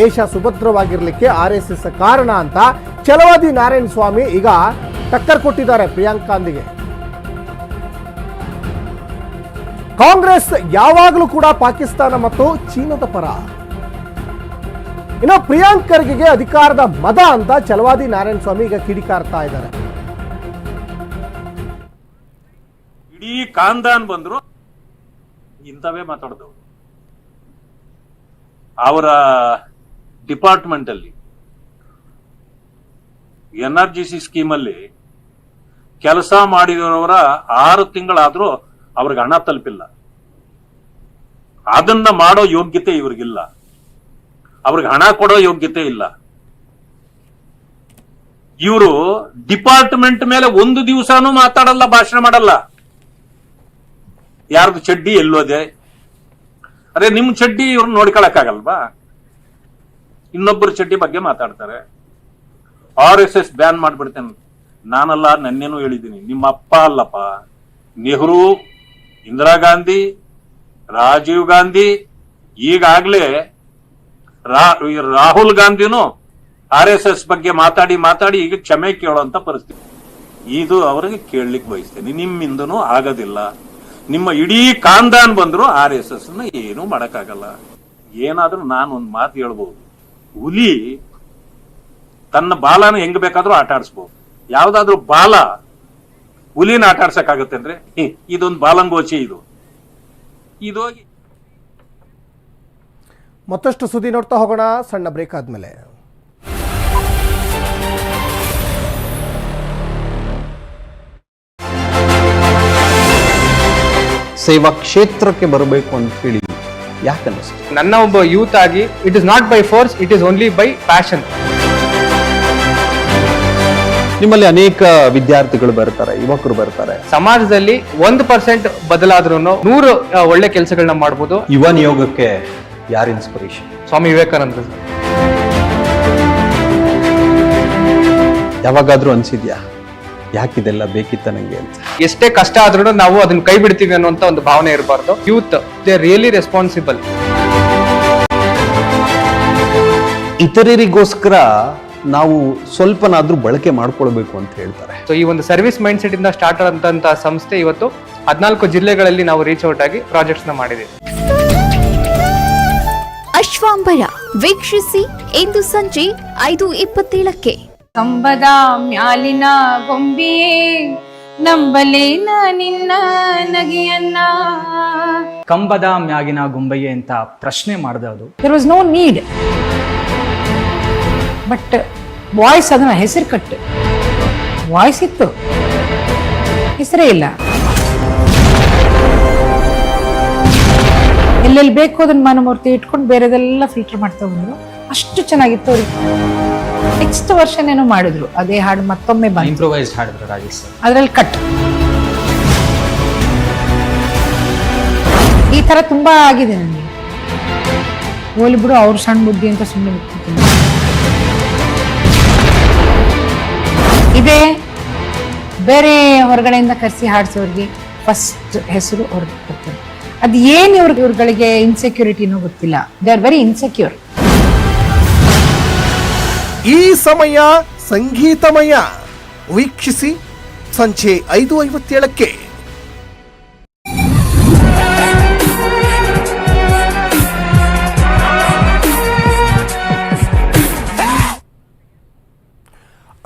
ದೇಶ ಸುಭದ್ರವಾಗಿರ್ಲಿಕ್ಕೆ ಆರ್ ಎಸ್ ಎಸ್ ಕಾರಣ ಅಂತ ಚಲವಾದಿ ನಾರಾಯಣ ಸ್ವಾಮಿ ಈಗ ಟಕ್ಕರ್ ಕೊಟ್ಟಿದ್ದಾರೆ ಪ್ರಿಯಾಂಕ್ ಗಾಂಧಿಗೆ. ಕಾಂಗ್ರೆಸ್ ಯಾವಾಗಲೂ ಕೂಡ ಪಾಕಿಸ್ತಾನ ಮತ್ತು ಚೀನಾದ ಪರ. ಇನ್ನು ಪ್ರಿಯಾಂಕ್ ಖರ್ಗೆಗೆ ಅಧಿಕಾರದ ಮದ ಅಂತ ಚಲವಾದಿ ನಾರಾಯಣ ಸ್ವಾಮಿ ಈಗ ಕಿಡಿಕಾರ್ತಾ ಇದ್ದಾರೆ. ಇಡೀ ಕಾಂದಾನ್ ಬಂದ್ರು ಇಂಥವೇ ಮಾತಾಡ್ದವು ಅವರ ಡಿಪಾರ್ಟ್ಮೆಂಟ್ ಅಲ್ಲಿ N R G C scheme ಅಲ್ಲಿ ಕೆಲಸ ಮಾಡಿದವರ ಆರು ತಿಂಗಳಾದ್ರೂ ಅವ್ರಿಗೆ ಹಣ ತಲುಪಿಲ್ಲ. ಅದನ್ನ ಮಾಡೋ ಯೋಗ್ಯತೆ ಇವ್ರಿಗಿಲ್ಲ. ಅವ್ರಿಗೆ ಹಣ ಕೊಡೋ ಯೋಗ್ಯತೆ ಇಲ್ಲ. ಇವರು ಡಿಪಾರ್ಟ್ಮೆಂಟ್ ಮೇಲೆ ಒಂದು ದಿವಸನೂ ಮಾತಾಡಲ್ಲ, ಭಾಷಣ ಮಾಡಲ್ಲ. ಯಾರ್ದು ಚಡ್ಡಿ ಎಲ್ಲೋದೆ ಅದೇ. ನಿಮ್ ಚಡ್ಡಿ ಇವ್ರನ್ನ ನೋಡ್ಕೊಳಕ್ಕಾಗಲ್ವಾ? ಇನ್ನೊಬ್ಬರ ಚಡ್ಡಿ ಬಗ್ಗೆ ಮಾತಾಡ್ತಾರೆ. ಆರ್ ಎಸ್ ಎಸ್ ಬ್ಯಾನ್ ಮಾಡ್ಬಿಡ್ತೇನೆ. ನಾನಲ್ಲ, ನನ್ನೇನು ಹೇಳಿದ್ದೀನಿ. ನಿಮ್ಮ ಅಪ್ಪ ಅಲ್ಲಪ್ಪ. ನೆಹರು, ಇಂದಿರಾ ಗಾಂಧಿ, ರಾಜೀವ್ ಗಾಂಧಿ, ಈಗಾಗ್ಲೇ ರಾಹುಲ್ ಗಾಂಧಿನೂ ಆರ್ ಎಸ್ ಎಸ್ ಬಗ್ಗೆ ಮಾತಾಡಿ ಮಾತಾಡಿ ಈಗ ಕ್ಷಮೆ ಕೇಳುವಂತ ಪರಿಸ್ಥಿತಿ. ಇದು ಅವರಿಗೆ ಕೇಳಲಿಕ್ಕೆ ಬಯಸ್ತೇನೆ. ನಿಮ್ಮಿಂದನೂ ಆಗೋದಿಲ್ಲ. ನಿಮ್ಮ ಇಡೀ ಕಾಂದಾನ್ ಬಂದ್ರು ಆರ್ ಎಸ್ ಎಸ್ನ ಏನು ಮಾಡಕ್ಕಾಗಲ್ಲ. ಏನಾದ್ರೂ ನಾನು ಒಂದು ಮಾತು ಹೇಳ್ಬಹುದು ಹುಲಿ ತನ್ನ ಬಾಲನ ಹೆಂಗ್ ಬೇಕಾದ್ರೂ ಆಟ ಆಡಿಸ್ಬಹುದು ಯಾವ್ದಾದ್ರೂ ಬಾಲ ಹುಲಿನ ಆಟ ಆಡ್ಸಕ್ಕಾಗತ್ತೆ ಅಂದ್ರೆ ಇದೊಂದು ಬಾಲಂಗೋಚಿ ಇದು. ಇದೋಗಿ ಮತ್ತಷ್ಟು ಸುದ್ದಿ ನೋಡ್ತಾ ಹೋಗೋಣ. ಸಣ್ಣ ಬ್ರೇಕ್ ಆದ್ಮೇಲೆ. ಸೇವಾ ಕ್ಷೇತ್ರಕ್ಕೆ ಬರಬೇಕು ಅಂತ ಹೇಳಿ ಯಾಕೆ ಅನ್ನಿಸ್ತು? ನನ್ನ ಒಬ್ಬ ಯೂತ್ ಆಗಿ it is not by force it is only by passion ನಿಮ್ಮಲ್ಲಿ ಅನೇಕ ವಿದ್ಯಾರ್ಥಿಗಳು ಬರ್ತಾರೆ ಯುವಕರು ಬರ್ತಾರೆ. ಸಮಾಜದಲ್ಲಿ ಒಂದು ಪರ್ಸೆಂಟ್ ಬದಲಾದ್ರೂ ನೂರು ಒಳ್ಳೆ ಕೆಲಸಗಳನ್ನ ಮಾಡ್ಬೋದು. ಯುವ ನಿಯೋಗಕ್ಕೆ ಯಾರು ಇನ್ಸ್ಪಿರೇಷನ್ ಸ್ವಾಮಿ ವಿವೇಕಾನಂದ. ಯಾವಾಗಾದ್ರೂ ಅನ್ಸಿದ್ಯಾ? ಯಾಕಿದೆಲ್ಲ ಬೇಕಿತ್ತ ನಂಗೆ ಅಂತ. ಎಷ್ಟೇ ಕಷ್ಟ ಆದ್ರೂ ನಾವು ಅದನ್ನ ಕೈ ಬಿಡ್ತೀವಿ ಅನ್ನುವಂತ ಒಂದು ಭಾವನೆ ಇರಬಾರ್ದು. ಯೂತ್ ದೇ ರಿಯಲಿ ರೆಸ್ಪಾನ್ಸಿಬಲ್ ಇತರರಿಗೋಸ್ಕರ ನಾವು ಸ್ವಲ್ಪನಾದ್ರೂ ಬಳಕೆ ಮಾಡ್ಕೊಳ್ಬೇಕು ಅಂತ ಹೇಳ್ತಾರೆ. ಸೊ ಈ ಒಂದು ಸರ್ವಿಸ್ ಮೈಂಡ್ ಸೆಟ್ ಇಂದ ಸ್ಟಾರ್ಟ್ ಆದಂತಹ ಸಂಸ್ಥೆ ಇವತ್ತು ಹದಿನಾಲ್ಕು ಜಿಲ್ಲೆಗಳಲ್ಲಿ ನಾವು ರೀಚ್ ಔಟ್ ಆಗಿ ಪ್ರಾಜೆಕ್ಟ್ಸ್ನ ಮಾಡಿದ್ದೀವಿ. ಅಶ್ವಾಂಬರ ವೀಕ್ಷಿಸಿ ಇಂದು ಸಂಜೆ ಐದು ಇಪ್ಪತ್ತೇಳಕ್ಕೆ. ಕಂಬದ ಮ್ಯಾಲಿನ ಗೊಂಬಿಯೇ ನಂಬಲೇನ ನಿನ್ನ ನಗೆಯನ್ನ. ಕಂಬದ ಮ್ಯಾಗಿನ ಗುಂಬಯ್ಯ ಅಂತ ಪ್ರಶ್ನೆ ಮಾಡಿದೆ ಅದು. There was no need but voice ಅದನ್ನ ಹೆಸರು ಕಟ್ಟು. ವಾಯ್ಸ್ ಇತ್ತು. ಹೆಸರೇ ಇಲ್ಲ. ಎಲ್ಲೆಲ್ಲಿ ಬೇಕು ಅದನ್ನ ಮನಮೂರ್ತಿ ಇಟ್ಕೊಂಡು ಬೇರೆದೆಲ್ಲ ಫಿಲ್ಟರ್ ಮಾಡ್ತಾ ಬಂದ್ರು ಅಷ್ಟು ಚೆನ್ನಾಗಿತ್ತು ಅವ್ರಿಗೆ. ನೆಕ್ಸ್ಟ್ ವರ್ಷನೇನೋ ಏನೋ ಮಾಡಿದ್ರು. ಅದೇ ಹಾಡು ಮತ್ತೊಮ್ಮೆ ಬಂತು. ಇಂಪ್ರೂವೈಸ್ಡ್ ಹಾಡಿದ್ರು ರಾಜೇಶ್ ಸರ್. ಅದ್ರಲ್ಲಿ ಕಟ್ ಈ ತರ ತುಂಬಾ ಆಗಿದೆ ನನಗೆ. ಹೋಲಿ ಬಿಡು ಅವ್ರ ಸಣ್ಣ ಬುದ್ಧಿ ಅಂತ ಸುಮ್ಮನೆ ಬಿಟ್ಟಿದ್ದೀನಿ ಇದೇ ಬೇರೆ ಹೊರಗಡೆಯಿಂದ ಕರೆಸಿ ಹಾಡಿಸೋರಿಗೆ ಫಸ್ಟ್ ಹೆಸರು ಅವ್ರಿಗೆ ಕೊಡ್ತಾರೆ ಅದು ಏನು ಇವ್ರಿಗೆ ಇವ್ರಗಳಿಗೆ ಇನ್ಸೆಕ್ಯೂರಿಟಿನೂ ಗೊತ್ತಿಲ್ಲ. ದೇ ಆರ್ ವೆರಿ ಇನ್ಸೆಕ್ಯೂರ್ ಈ ಸಮಯ ಸಂಗೀತಮಯ. ವೀಕ್ಷಿಸಿ ಸಂಜೆ ಐದು ಐವತ್ತೇಳಕ್ಕೆ.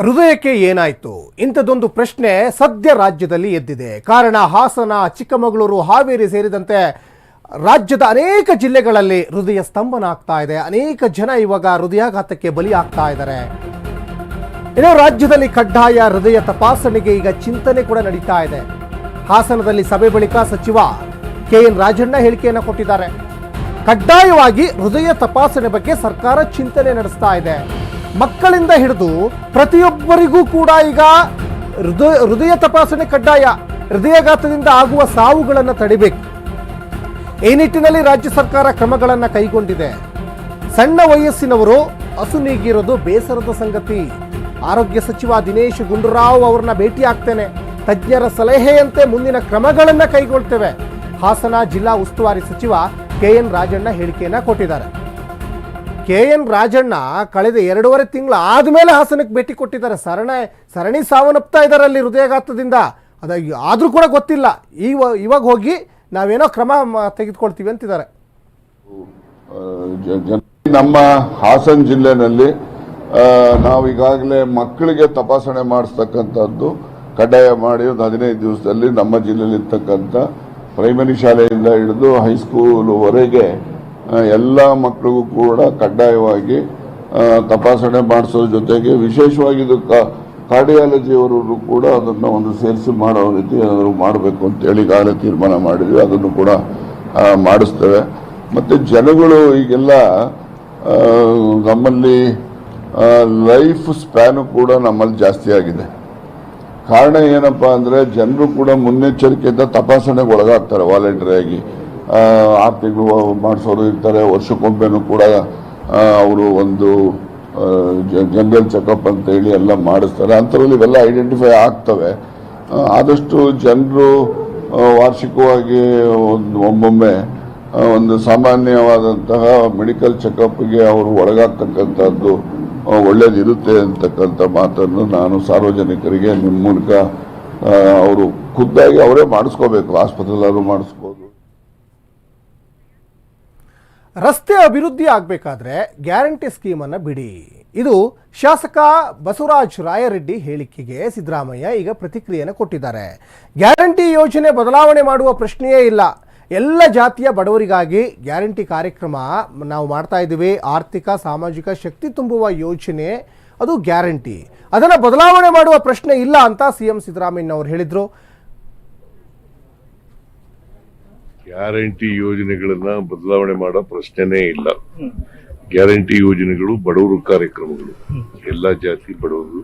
ಹೃದಯಕ್ಕೆ ಏನಾಯಿತು? ಇಂಥದ್ದೊಂದು ಪ್ರಶ್ನೆ ಸದ್ಯ ರಾಜ್ಯದಲ್ಲಿ ಎದ್ದಿದೆ. ಕಾರಣ ಹಾಸನ, ಚಿಕ್ಕಮಗಳೂರು, ಹಾವೇರಿ ಸೇರಿದಂತೆ ರಾಜ್ಯದ ಅನೇಕ ಜಿಲ್ಲೆಗಳಲ್ಲಿ ಹೃದಯ ಸ್ತಂಭನ ಆಗ್ತಾ ಇದೆ. ಅನೇಕ ಜನ ಇವಾಗ ಹೃದಯಾಘಾತಕ್ಕೆ ಬಲಿ ಆಗ್ತಾ ಇದ್ದಾರೆ. ಇನ್ನು ರಾಜ್ಯದಲ್ಲಿ ಕಡ್ಡಾಯ ಹೃದಯ ತಪಾಸಣೆಗೆ ಈಗ ಚಿಂತನೆ ಕೂಡ ನಡೀತಾ ಇದೆ. ಹಾಸನದಲ್ಲಿ ಸಭೆ ಬಳಿಕ ಸಚಿವ ಕೆ ಎನ್ ರಾಜಣ್ಣ ಹೇಳಿಕೆಯನ್ನು ಕೊಟ್ಟಿದ್ದಾರೆ. ಕಡ್ಡಾಯವಾಗಿ ಹೃದಯ ತಪಾಸಣೆ ಬಗ್ಗೆ ಸರ್ಕಾರ ಚಿಂತನೆ ನಡೆಸ್ತಾ ಇದೆ. ಮಕ್ಕಳಿಂದ ಹಿಡಿದು ಪ್ರತಿಯೊಬ್ಬರಿಗೂ ಕೂಡ ಈಗ ಹೃದಯ ಹೃದಯ ತಪಾಸಣೆ ಕಡ್ಡಾಯ. ಹೃದಯಾಘಾತದಿಂದ ಆಗುವ ಸಾವುಗಳನ್ನು ತಡಿಬೇಕು. ಈ ನಿಟ್ಟಿನಲ್ಲಿ ರಾಜ್ಯ ಸರ್ಕಾರ ಕ್ರಮಗಳನ್ನು ಕೈಗೊಂಡಿದೆ. ಸಣ್ಣ ವಯಸ್ಸಿನವರು ಹಸು ನೀಗಿರೋದು ಬೇಸರದ ಸಂಗತಿ. ಆರೋಗ್ಯ ಸಚಿವ ದಿನೇಶ್ ಗುಂಡೂರಾವ್ ಅವ್ರನ್ನ ಭೇಟಿ ಆಗ್ತೇನೆ. ತಜ್ಞರ ಸಲಹೆಯಂತೆ ಮುಂದಿನ ಕ್ರಮಗಳನ್ನು ಕೈಗೊಳ್ತೇವೆ. ಹಾಸನ ಜಿಲ್ಲಾ ಉಸ್ತುವಾರಿ ಸಚಿವ ಕೆ ಎನ್ ರಾಜಣ್ಣ ಹೇಳಿಕೆಯನ್ನ ಕೊಟ್ಟಿದ್ದಾರೆ. ಕೆ ಎನ್ ರಾಜಣ್ಣ ಕಳೆದ ಎರಡೂವರೆ ತಿಂಗಳು ಆದಮೇಲೆ ಹಾಸನಕ್ಕೆ ಭೇಟಿ ಕೊಟ್ಟಿದ್ದಾರೆ. ಸರಣ, ಸರಣಿ ಸಾವನ್ನಪ್ತಾ ಇದ್ದಾರೆ ಅಲ್ಲಿ ಹೃದಯಾಘಾತದಿಂದ. ಅದ, ಆದರೂ ಕೂಡ ಗೊತ್ತಿಲ್ಲ. ಈ ಇವಾಗ ಹೋಗಿ ನಾವೇನೋ ಕ್ರಮ ತೆಗೆದುಕೊಳ್ತೀವಿ ಅಂತಿದ್ದಾರೆ. ನಮ್ಮ ಹಾಸನ ಜಿಲ್ಲೆನಲ್ಲಿ ನಾವು ಈಗಾಗಲೇ ಮಕ್ಕಳಿಗೆ ತಪಾಸಣೆ ಮಾಡಿಸ್ತಕ್ಕಂಥದ್ದು, ಕಡ್ಡಾಯ ಮಾಡಿ ಒಂದು ಹದಿನೈದು ದಿವಸದಲ್ಲಿ ನಮ್ಮ ಜಿಲ್ಲೆಯಲ್ಲಿ ಇರ್ತಕ್ಕಂಥ ಪ್ರೈಮರಿ ಶಾಲೆಯಿಂದ ಹಿಡಿದು ಹೈಸ್ಕೂಲ್ವರೆಗೆ ಎಲ್ಲ ಮಕ್ಕಳಿಗೂ ಕೂಡ ಕಡ್ಡಾಯವಾಗಿ ತಪಾಸಣೆ ಮಾಡಿಸೋದ್ರ ಜೊತೆಗೆ ವಿಶೇಷವಾಗಿ ಇದು ಕಾರ್ಡಿಯಾಲಜಿ ಅವರು ಕೂಡ ಅದನ್ನು ಒಂದು ಸೇರಿಸಿ ಮಾಡೋ ರೀತಿ ಏನಾದರೂ ಮಾಡಬೇಕು ಅಂತೇಳಿ ಈಗಾಗಲೇ ತೀರ್ಮಾನ ಮಾಡಿದ್ವಿ. ಅದನ್ನು ಕೂಡ ಮಾಡಿಸ್ತೇವೆ. ಮತ್ತು ಜನಗಳು ಈಗೆಲ್ಲ ನಮ್ಮಲ್ಲಿ ಲೈಫ್ ಸ್ಪ್ಯಾನು ಕೂಡ ನಮ್ಮಲ್ಲಿ ಜಾಸ್ತಿ ಆಗಿದೆ. ಕಾರಣ ಏನಪ್ಪ ಅಂದರೆ ಜನರು ಕೂಡ ಮುನ್ನೆಚ್ಚರಿಕೆಯಿಂದ ತಪಾಸಣೆಗೆ ಒಳಗಾಗ್ತಾರೆ ವಾಲಂಟರಿಯಾಗಿ ಆರು ತಿಂಗಳು ಮಾಡಿಸೋರು ಇರ್ತಾರೆ. ವರ್ಷಕ್ಕೊಮ್ಮೆನೂ ಕೂಡ ಅವರು ಒಂದು ಜನರಲ್ ಚೆಕಪ್ ಅಂತ ಹೇಳಿ ಎಲ್ಲ ಮಾಡಿಸ್ತಾರೆ. ಅಂಥದ್ರಲ್ಲಿ ಇವೆಲ್ಲ ಐಡೆಂಟಿಫೈ ಆಗ್ತವೆ. ಆದಷ್ಟು ಜನರು ವಾರ್ಷಿಕವಾಗಿ ಒಂದು ಒಮ್ಮೊಮ್ಮೆ ಒಂದು ಸಾಮಾನ್ಯವಾದಂತಹ ಮೆಡಿಕಲ್ ಚೆಕಪ್ಗೆ ಅವರು ಒಳಗಾಗ್ತಕ್ಕಂಥದ್ದು ಒಳ್ಳೇದಿರುತ್ತೆ ಅಂತಕ್ಕಂಥ ಮಾತನ್ನು ನಾನು ಸಾರ್ವಜನಿಕರಿಗೆ, ನಿಮ್ಮ ಮೂಲಕ ಅವರು ಖುದ್ದಾಗಿ ಅವರೇ ಮಾಡಿಸ್ಕೋಬೇಕು. ಆಸ್ಪತ್ರೆಯಲ್ಲಾದ್ರೂ ಮಾಡಿಸ್ಬೋದು ರಸ್ತೆ ಅಭಿವೃದ್ಧಿ ಆಗಬೇಕಾದ್ರೆ ಗ್ಯಾರಂಟಿ ಸ್ಕೀಮನ್ನು ಬಿಡಿ. ಇದು ಶಾಸಕ ಬಸವರಾಜ್ ರಾಯರೆಡ್ಡಿ ಹೇಳಿಕೆಗೆ ಸಿದ್ದರಾಮಯ್ಯ ಈಗ ಪ್ರತಿಕ್ರಿಯೆಯನ್ನು ಕೊಟ್ಟಿದ್ದಾರೆ. ಗ್ಯಾರಂಟಿ ಯೋಜನೆ ಬದಲಾವಣೆ ಮಾಡುವ ಪ್ರಶ್ನೆಯೇ ಇಲ್ಲ. ಎಲ್ಲ ಜಾತಿಯ ಬಡವರಿಗಾಗಿ ಗ್ಯಾರಂಟಿ ಕಾರ್ಯಕ್ರಮ ನಾವು ಮಾಡ್ತಾ ಇದ್ದೀವಿ. ಆರ್ಥಿಕ, ಸಾಮಾಜಿಕ ಶಕ್ತಿ ತುಂಬುವ ಯೋಜನೆ ಅದು ಗ್ಯಾರಂಟಿ. ಅದನ್ನು ಬದಲಾವಣೆ ಮಾಡುವ ಪ್ರಶ್ನೆ ಇಲ್ಲ ಅಂತ ಸಿ ಎಂ ಸಿದ್ದರಾಮಯ್ಯ ಅವರು ಹೇಳಿದರು. ಗ್ಯಾರಂಟಿ ಯೋಜನೆಗಳನ್ನ ಬದಲಾವಣೆ ಮಾಡೋ ಪ್ರಶ್ನೆನೇ ಇಲ್ಲ. ಗ್ಯಾರಂಟಿ ಯೋಜನೆಗಳು ಬಡವರು ಕಾರ್ಯಕ್ರಮಗಳು. ಎಲ್ಲ ಜಾತಿ ಬಡವರು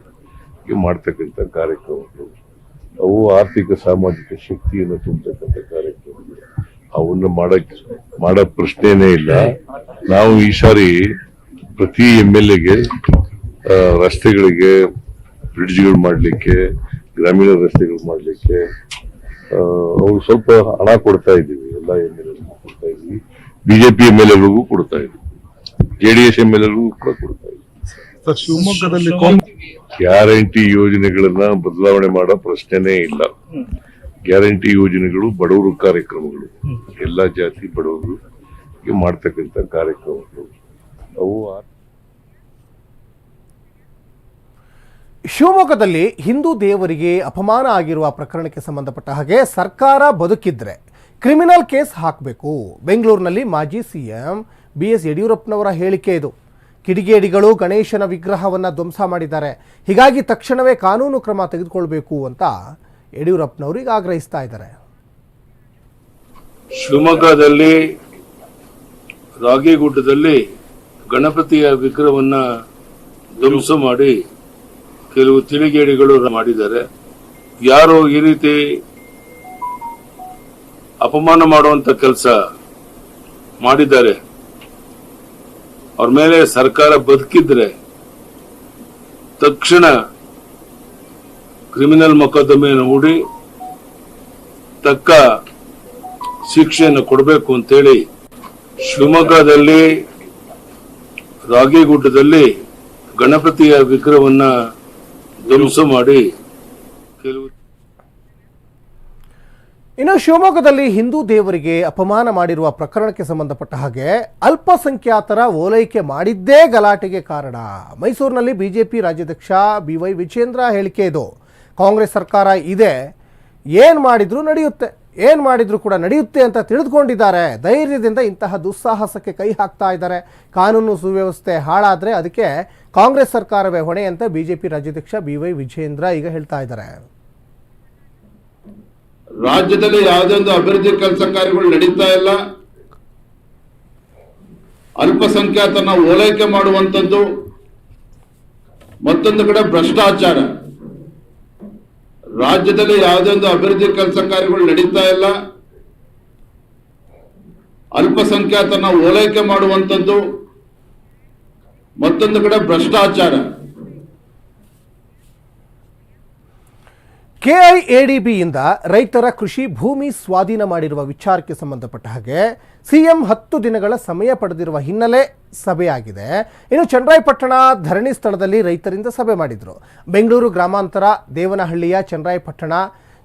ಮಾಡ್ತಕ್ಕಂಥ ಕಾರ್ಯಕ್ರಮಗಳು. ಅವು ಆರ್ಥಿಕ ಸಾಮಾಜಿಕ ಶಕ್ತಿಯನ್ನು ತುಂಬತಕ್ಕಂಥ ಕಾರ್ಯಕ್ರಮಗಳು. ಅವನ್ನ ಮಾಡಕ್ ಮಾಡೋ ಪ್ರಶ್ನೆನೇ ಇಲ್ಲ. ನಾವು ಈ ಸಾರಿ ಪ್ರತಿ ಎಂ ಎಲ್ ಎಗೆ ರಸ್ತೆಗಳಿಗೆ ಬ್ರಿಡ್ಜ್ಗಳು ಮಾಡಲಿಕ್ಕೆ ಗ್ರಾಮೀಣ ರಸ್ತೆಗಳು ಮಾಡ್ಲಿಕ್ಕೆ ಅವ್ರು ಸ್ವಲ್ಪ ಹಣ ಕೊಡ್ತಾ ಇದ್ದೀವಿ ಎಲ್ಲ ಎಂ ಎಲ್ ಕೊಡ್ತಾ ಇದ್ವಿ ಬಿಜೆಪಿ ಎಂ ಎಲ್ ಕೊಡ್ತಾ ಇದ್ವಿ ಎಸ್ ಎಂ ಎಲ್ ಎಲ್ಗೂ ಕೂಡ ಕೊಡ್ತಾ ಇದ್ದೀವಿ. ಶಿವಮೊಗ್ಗದಲ್ಲಿ ಗ್ಯಾರಂಟಿ ಯೋಜನೆಗಳನ್ನ ಬದಲಾವಣೆ ಮಾಡೋ ಪ್ರಶ್ನೆನೇ ಇಲ್ಲ. ಗ್ಯಾರಂಟಿ ಯೋಜನೆಗಳು ಬಡವರು ಕಾರ್ಯಕ್ರಮಗಳು. ಎಲ್ಲಾ ಜಾತಿ ಬಡವರು ಮಾಡ್ತಕ್ಕಂಥ ಕಾರ್ಯಕ್ರಮಗಳು. ಅವು ಶಿವಮೊಗ್ಗದಲ್ಲಿ ಹಿಂದೂ ದೇವರಿಗೆ ಅಪಮಾನ ಆಗಿರುವ ಪ್ರಕರಣಕ್ಕೆ ಸಂಬಂಧಪಟ್ಟ ಹಾಗೆ ಸರ್ಕಾರ ಬದುಕಿದ್ರೆ ಕ್ರಿಮಿನಲ್ ಕೇಸ್ ಹಾಕಬೇಕು. ಬೆಂಗಳೂರಿನಲ್ಲಿ ಮಾಜಿ ಸಿಎಂ ಬಿ ಎಸ್ ಯಡಿಯೂರಪ್ಪನವರ ಹೇಳಿಕೆ ಇದು. ಕಿಡಿಗೇಡಿಗಳು ಗಣೇಶನ ವಿಗ್ರಹವನ್ನು ಧ್ವಂಸ ಮಾಡಿದ್ದಾರೆ. ಹೀಗಾಗಿ ತಕ್ಷಣವೇ ಕಾನೂನು ಕ್ರಮ ತೆಗೆದುಕೊಳ್ಬೇಕು ಅಂತ ಯಡಿಯೂರಪ್ಪನವರು ಈಗ ಆಗ್ರಹಿಸ್ತಾ ಇದ್ದಾರೆ. ಶಿವಮೊಗ್ಗದಲ್ಲಿ, ರಾಗಿಗುಡ್ಡದಲ್ಲಿ ಗಣಪತಿಯ ವಿಗ್ರಹವನ್ನು ಧ್ವಂಸ ಮಾಡಿ ಕೆಲವು ತಿಳಿಗೇಡಿಗಳು ಮಾಡಿದ್ದಾರೆ. ಯಾರು ಈ ರೀತಿ ಅಪಮಾನ ಮಾಡುವಂತ ಕೆಲಸ ಮಾಡಿದ್ದಾರೆ. ಅವ್ರ ಮೇಲೆ ಸರ್ಕಾರ ಬದುಕಿದ್ರೆ ತಕ್ಷಣ ಕ್ರಿಮಿನಲ್ ಮೊಕದ್ದಮೆಯನ್ನು ಹೂಡಿ ತಕ್ಕ ಶಿಕ್ಷೆಯನ್ನು ಕೊಡಬೇಕು ಅಂತೇಳಿ ಶಿವಮೊಗ್ಗದಲ್ಲಿ ರಾಗಿಗುಡ್ಡದಲ್ಲಿ ಗಣಪತಿಯ ವಿಗ್ರಹವನ್ನ ಧ್ವಂಸ ಮಾಡಿ ಕೆಲವು ಇನ್ನು ಶಿವಮೊಗ್ಗದಲ್ಲಿ ಹಿಂದೂ ದೇವರಿಗೆ ಅಪಮಾನ ಮಾಡಿರುವ ಪ್ರಕರಣಕ್ಕೆ ಸಂಬಂಧಪಟ್ಟ ಹಾಗೆ ಅಲ್ಪಸಂಖ್ಯಾತರ ಓಲೈಕೆ ಮಾಡಿದ್ದೇ ಗಲಾಟೆಗೆ ಕಾರಣ. ಮೈಸೂರಿನಲ್ಲಿ ಬಿಜೆಪಿ ರಾಜ್ಯಾಧ್ಯಕ್ಷ ಬಿ ವೈ ವಿಜೇಂದ್ರ ಹೇಳಿಕೆ ಇದು. ಕಾಂಗ್ರೆಸ್ ಸರ್ಕಾರ ಇದೆ, ಏನು ಮಾಡಿದರೂ ನಡೆಯುತ್ತೆ. ಏನು ಮಾಡಿದರೂ ಕೂಡ ನಡೆಯುತ್ತೆ ಅಂತ ತಿಳಿದುಕೊಂಡಿದ್ದಾರೆ. ಧೈರ್ಯದಿಂದ ಇಂತಹ ದುಸ್ಸಾಹಸಕ್ಕೆ ಕೈ ಹಾಕ್ತಾ ಇದ್ದಾರೆ. ಕಾನೂನು ಸುವ್ಯವಸ್ಥೆ ಹಾಳಾದರೆ ಅದಕ್ಕೆ ಕಾಂಗ್ರೆಸ್ ಸರ್ಕಾರವೇ ಹೊಣೆ ಅಂತ ಬಿಜೆಪಿ ರಾಜ್ಯಾಧ್ಯಕ್ಷ ಬಿ ವೈ ವಿಜೇಂದ್ರ ಈಗ ಹೇಳ್ತಾ ಇದ್ದಾರೆ. ರಾಜ್ಯದಲ್ಲಿ ಯಾವುದೇ ಒಂದು ಅಭಿವೃದ್ಧಿ ಕೆಲಸ ಕಾರ್ಯಗಳು ನಡೀತಾ ಇಲ್ಲ. ಅಲ್ಪಸಂಖ್ಯಾತರನ್ನ ಓಲೈಕೆ ಮಾಡುವಂಥದ್ದು ಮತ್ತೊಂದು ಕಡೆ ಭ್ರಷ್ಟಾಚಾರ. ರಾಜ್ಯದಲ್ಲಿ ಯಾವುದೇ ಒಂದು ಅಭಿವೃದ್ಧಿ ಕೆಲಸ ಕಾರ್ಯಗಳು ನಡೀತಾ ಇಲ್ಲ. ಅಲ್ಪಸಂಖ್ಯಾತನ ಓಲೈಕೆ ಮಾಡುವಂಥದ್ದು ಮತ್ತೊಂದು ಕಡೆ ಭ್ರಷ್ಟಾಚಾರ. ಕೆಐಎಡಿಬಿಯಿಂದ ರೈತರ ಕೃಷಿ ಭೂಮಿ ಸ್ವಾಧೀನ ಮಾಡಿರುವ ವಿಚಾರಕ್ಕೆ ಸಂಬಂಧಪಟ್ಟ ಹಾಗೆ ಸಿಎಂ ಹತ್ತು ದಿನಗಳ ಸಮಯ ಪಡೆದಿರುವ ಹಿನ್ನೆಲೆ ಸಭೆಯಾಗಿದೆ. ಇನ್ನು ಚನ್ನರಾಯಪಟ್ಟಣ ಧರಣಿ ಸ್ಥಳದಲ್ಲಿ ರೈತರಿಂದ ಸಭೆ ಮಾಡಿದರು. ಬೆಂಗಳೂರು ಗ್ರಾಮಾಂತರ ದೇವನಹಳ್ಳಿಯ ಚನ್ನರಾಯಪಟ್ಟಣ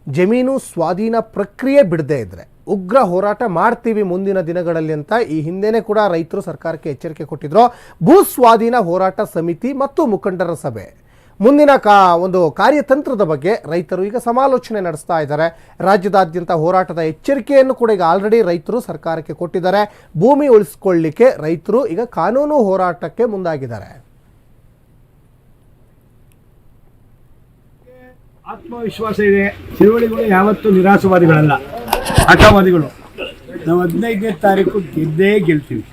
ಜಮೀನು ಸ್ವಾಧೀನ ಪ್ರಕ್ರಿಯೆ ಬಿಡದೇ ಇದ್ರೆ ಉಗ್ರ ಹೋರಾಟ ಮಾಡ್ತೀವಿ ಮುಂದಿನ ದಿನಗಳಲ್ಲಿ ಅಂತ ಈ ಹಿಂದೆನೇ ಕೂಡ ರೈತರು ಸರ್ಕಾರಕ್ಕೆ ಎಚ್ಚರಿಕೆ ಕೊಟ್ಟಿದ್ರು. ಭೂ ಸ್ವಾಧೀನ ಹೋರಾಟ ಸಮಿತಿ ಮತ್ತು ಮುಖಂಡರ ಸಭೆ. ಮುಂದಿನ ಕಾ, ಒಂದು ಕಾರ್ಯತಂತ್ರದ ಬಗ್ಗೆ ರೈತರು ಈಗ ಸಮಾಲೋಚನೆ ನಡೆಸ್ತಾ ಇದ್ದಾರೆ. ರಾಜ್ಯದಾದ್ಯಂತ ಹೋರಾಟದ ಎಚ್ಚರಿಕೆಯನ್ನು ಕೂಡ ಈಗ ಆಲ್ರೆಡಿ ರೈತರು ಸರ್ಕಾರಕ್ಕೆ ಕೊಟ್ಟಿದ್ದಾರೆ. ಭೂಮಿ ಉಳಿಸ್ಕೊಳ್ಳಿಕ್ಕೆ ರೈತರು ಈಗ ಕಾನೂನು ಹೋರಾಟಕ್ಕೆ ಮುಂದಾಗಿದ್ದಾರೆ. ಆತ್ಮವಿಶ್ವಾಸ ಇದೆ. ತಿಳುವಳಿಗಳು ಯಾವತ್ತೂ ನಿರಾಶವಾದಿಗಳಲ್ಲ. ಆಟವಾದಿಗಳು ನಾವು ಹದಿನೈದನೇ ತಾರೀಕು ಗೆದ್ದೇ ಗೆಲ್ತೀವಿ.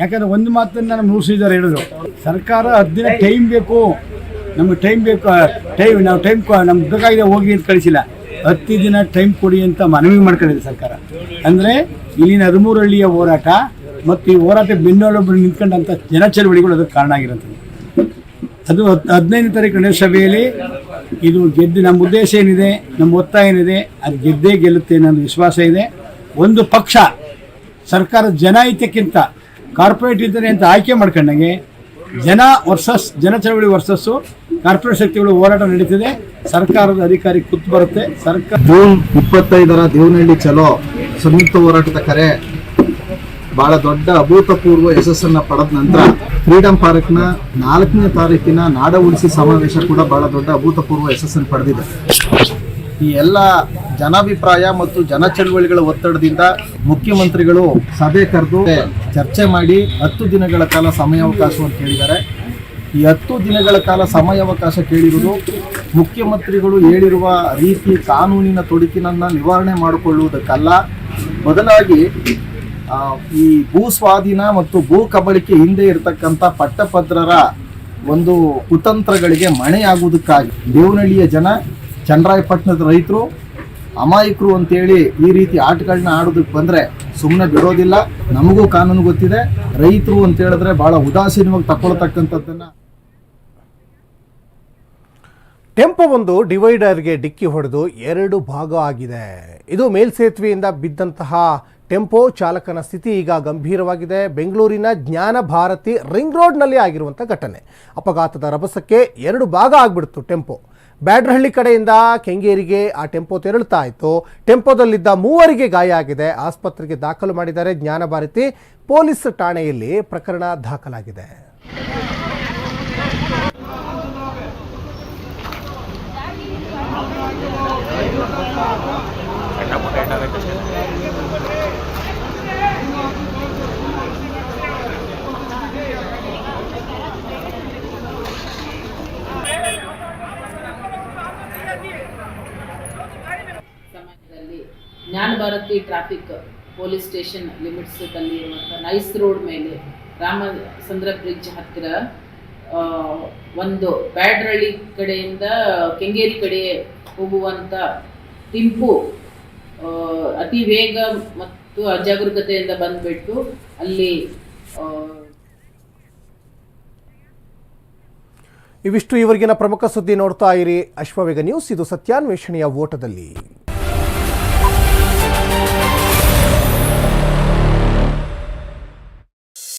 ಯಾಕಂದ್ರೆ ಒಂದು ಮಾತನ್ನು ನಾನು ಮುಗಿಸಿದ್ದಾರೆ ಹೇಳಿದ್ರು. ಸರ್ಕಾರ ಹದಿನೈದು ದಿನ ಟೈಮ್ ಬೇಕು. ನಮ್ಗೆ ಟೈಮ್ ಬೇಕು ಟೈಮ್ ನಾವು ಟೈಮ್ ನಮ್ಗೆ ಬೇಕಾಗಿದೆ ಹೋಗಿ ಅಂತ ಕಳಿಸಿಲ್ಲ. ಹತ್ತು ದಿನ ಟೈಮ್ ಕೊಡಿ ಅಂತ ಮನವಿ ಮಾಡ್ಕೊಂಡಿದೆ ಸರ್ಕಾರ. ಅಂದರೆ ಇಲ್ಲಿನ ಹದಿಮೂರಳ್ಳಿಯ ಹೋರಾಟ ಮತ್ತು ಈ ಹೋರಾಟ ಬೆನ್ನೊಳೊಬ್ಬರು ನಿಂತ್ಕೊಂಡಂಥ ಜನ ಚಳುವಳಿಗಳು ಅದಕ್ಕೆ ಕಾರಣ ಆಗಿರುತ್ತದೆ ಅದು ಹದಿನೈದನೇ ತಾರೀಕು ಸಭೆಯಲ್ಲಿ ಇದು ಗೆದ್ದು ನಮ್ಮ ಉದ್ದೇಶ ಏನಿದೆ, ನಮ್ಮ ಒತ್ತಾಯ ಏನಿದೆ, ಅದು ಗೆದ್ದೇ ಗೆಲ್ಲುತ್ತೆ ಅನ್ನೋ ವಿಶ್ವಾಸ ಇದೆ. ಒಂದು ಪಕ್ಷ ಸರ್ಕಾರದ ಜನಹಿತಕ್ಕಿಂತ ಕಾರ್ಪೊರೇಟ್ ಇದ್ದರೆ ಅಂತ ಆಯ್ಕೆ ಮಾಡ್ಕೊಂಡಂಗೆ ಜನ ವರ್ಸಸ್ ಜನ ಚಳವಳಿ ವರ್ಸಸ್ಸು ಕಾರ್ಪೊರೇಟ್ ಶಕ್ತಿಗಳು ಹೋರಾಟ ನಡೀತಿದೆ. ಸರ್ಕಾರದ ಅಧಿಕಾರಿ ಕುತ್ತು ಬರುತ್ತೆ. ಸರ್ಕಾರ ಜೂನ್ ಇಪ್ಪತ್ತೈದರ ದೇವನಹಳ್ಳಿ ಚಲೋ. ಸಂಯುಕ್ತ ಹೋರಾಟದ ಕರೆ. ಬಹಳ ದೊಡ್ಡ ಅಭೂತಪೂರ್ವ ಯಶಸ್ಸನ್ನ ಪಡೆದ ನಂತರ ಫ್ರೀಡಂ ಪಾರ್ಕ್ನ ನಾಲ್ಕನೇ ತಾರೀಕಿನ ನಾಡ ಉಳಿಸಿ ಸಮಾವೇಶ ಕೂಡ ಬಹಳ ದೊಡ್ಡ ಅಭೂತಪೂರ್ವ ಯಶಸ್ಸನ್ನು ಪಡೆದಿದೆ. ಈ ಎಲ್ಲ ಜನಾಭಿಪ್ರಾಯ ಮತ್ತು ಜನ ಚಳವಳಿಗಳ ಒತ್ತಡದಿಂದ ಮುಖ್ಯಮಂತ್ರಿಗಳು ಸಭೆ ಕರೆದು ಚರ್ಚೆ ಮಾಡಿ ಹತ್ತು ದಿನಗಳ ಕಾಲ ಸಮಯಾವಕಾಶವನ್ನು ಕೇಳಿದ್ದಾರೆ ಈ ಹತ್ತು ದಿನಗಳ ಕಾಲ ಸಮಯಾವಕಾಶ ಕೇಳಿರುವುದು ಮುಖ್ಯಮಂತ್ರಿಗಳು ಹೇಳಿರುವ ರೀತಿ ಕಾನೂನಿನ ತೊಡಕಿನನ್ನು ನಿವಾರಣೆ ಮಾಡಿಕೊಳ್ಳುವುದಕ್ಕಲ್ಲ. ಬದಲಾಗಿ ಈ ಭೂ ಸ್ವಾಧೀನ ಮತ್ತು ಭೂ ಕಬಳಿಕೆ ಹಿಂದೆ ಇರತಕ್ಕಂಥ ಪಟ್ಟಭದ್ರರ ಒಂದು ಕುತಂತ್ರಗಳಿಗೆ ಮಣೆಯಾಗುವುದಕ್ಕಾಗಿ ದೇವನಹಳ್ಳಿಯ ಜನ, ಚಂದ್ರಾಯಪಟ್ಟಣದ ರೈತರು, ಅಮಾಯಕರು ಅಂತೇಳಿ ಈ ರೀತಿ ಆಟಗಳನ್ನ ಆಡೋದಕ್ಕೆ ಬಂದರೆ ಸುಮ್ಮನೆ ಬಿಡೋದಿಲ್ಲ. ನಮಗೂ ಕಾನೂನು ಗೊತ್ತಿದೆ. ರೈತರು ಅಂತ ಹೇಳಿದ್ರೆ ಬಹಳ ಉದಾಸೀನವಾಗಿ ತಗೊಳ್ತಕ್ಕಂಥದ್ದನ್ನ ಟೆಂಪೋ ಒಂದು ಡಿವೈಡರ್ಗೆ ಡಿಕ್ಕಿ ಹೊಡೆದು ಎರಡು ಭಾಗ ಆಗಿದೆ. ಇದು ಮೇಲ್ಸೇತುವೆಯಿಂದ ಬಿದ್ದಂತಹ ಟೆಂಪೋ ಚಾಲಕನ ಸ್ಥಿತಿ ಈಗ ಗಂಭೀರವಾಗಿದೆ. ಬೆಂಗಳೂರಿನ ಜ್ಞಾನ ಭಾರತಿ ರಿಂಗ್ ರೋಡ್ನಲ್ಲಿ ಆಗಿರುವಂಥ ಘಟನೆ. ಅಪಘಾತದ ರಭಸಕ್ಕೆ ಎರಡು ಭಾಗ ಆಗಿಬಿಡ್ತು ಟೆಂಪೋ. ಬ್ಯಾಡ್ರಹಳ್ಳಿ ಕಡೆಯಿಂದ ಕೆಂಗೇರಿಗೆ ಆ ಟೆಂಪೋ ತೆರಳುತ್ತಾ ಇತ್ತು. ಟೆಂಪೋದಲ್ಲಿದ್ದ ಮೂವರಿಗೆ ಗಾಯ ಆಗಿದೆ. ಆಸ್ಪತ್ರೆಗೆ ದಾಖಲು ಮಾಡಿದ್ದಾರೆ ಜ್ಞಾನ ಭಾರತಿ. ಪೊಲೀಸ್ ಠಾಣೆಯಲ್ಲಿ ಪ್ರಕರಣ ದಾಖಲಾಗಿದೆ. Jnana traffic police station limits ಇರುವಂಥ ನೈಸ್ ರೋಡ್ ಮೇಲೆ ರಾಮಚಂದ್ರ ಬ್ರಿಡ್ಜ್ ಹತ್ತಿರ ಒಂದು ಬ್ಯಾಡ್ರಳ್ಳಿ ಕಡೆಯಿಂದ ಕೆಂಗೇರಿ ಕಡೆ ಹೋಗುವಂಥ ಟಿಂಪು ಅತಿ ವೇಗ ಮತ್ತು ಅಜಾಗರೂಕತೆಯಿಂದ ಬಂದ್ಬಿಟ್ಟು ಅಲ್ಲಿ ಇವಿಷ್ಟು ಇವರಿಗಿನ ಪ್ರಮುಖ ಸುದ್ದಿ ನೋಡ್ತಾ ಇರಿ. ಅಶ್ವವೇಗ ನ್ಯೂಸ್, ಇದು ಸತ್ಯಾನ್ವೇಷಣೆಯ ಓಟದಲ್ಲಿ.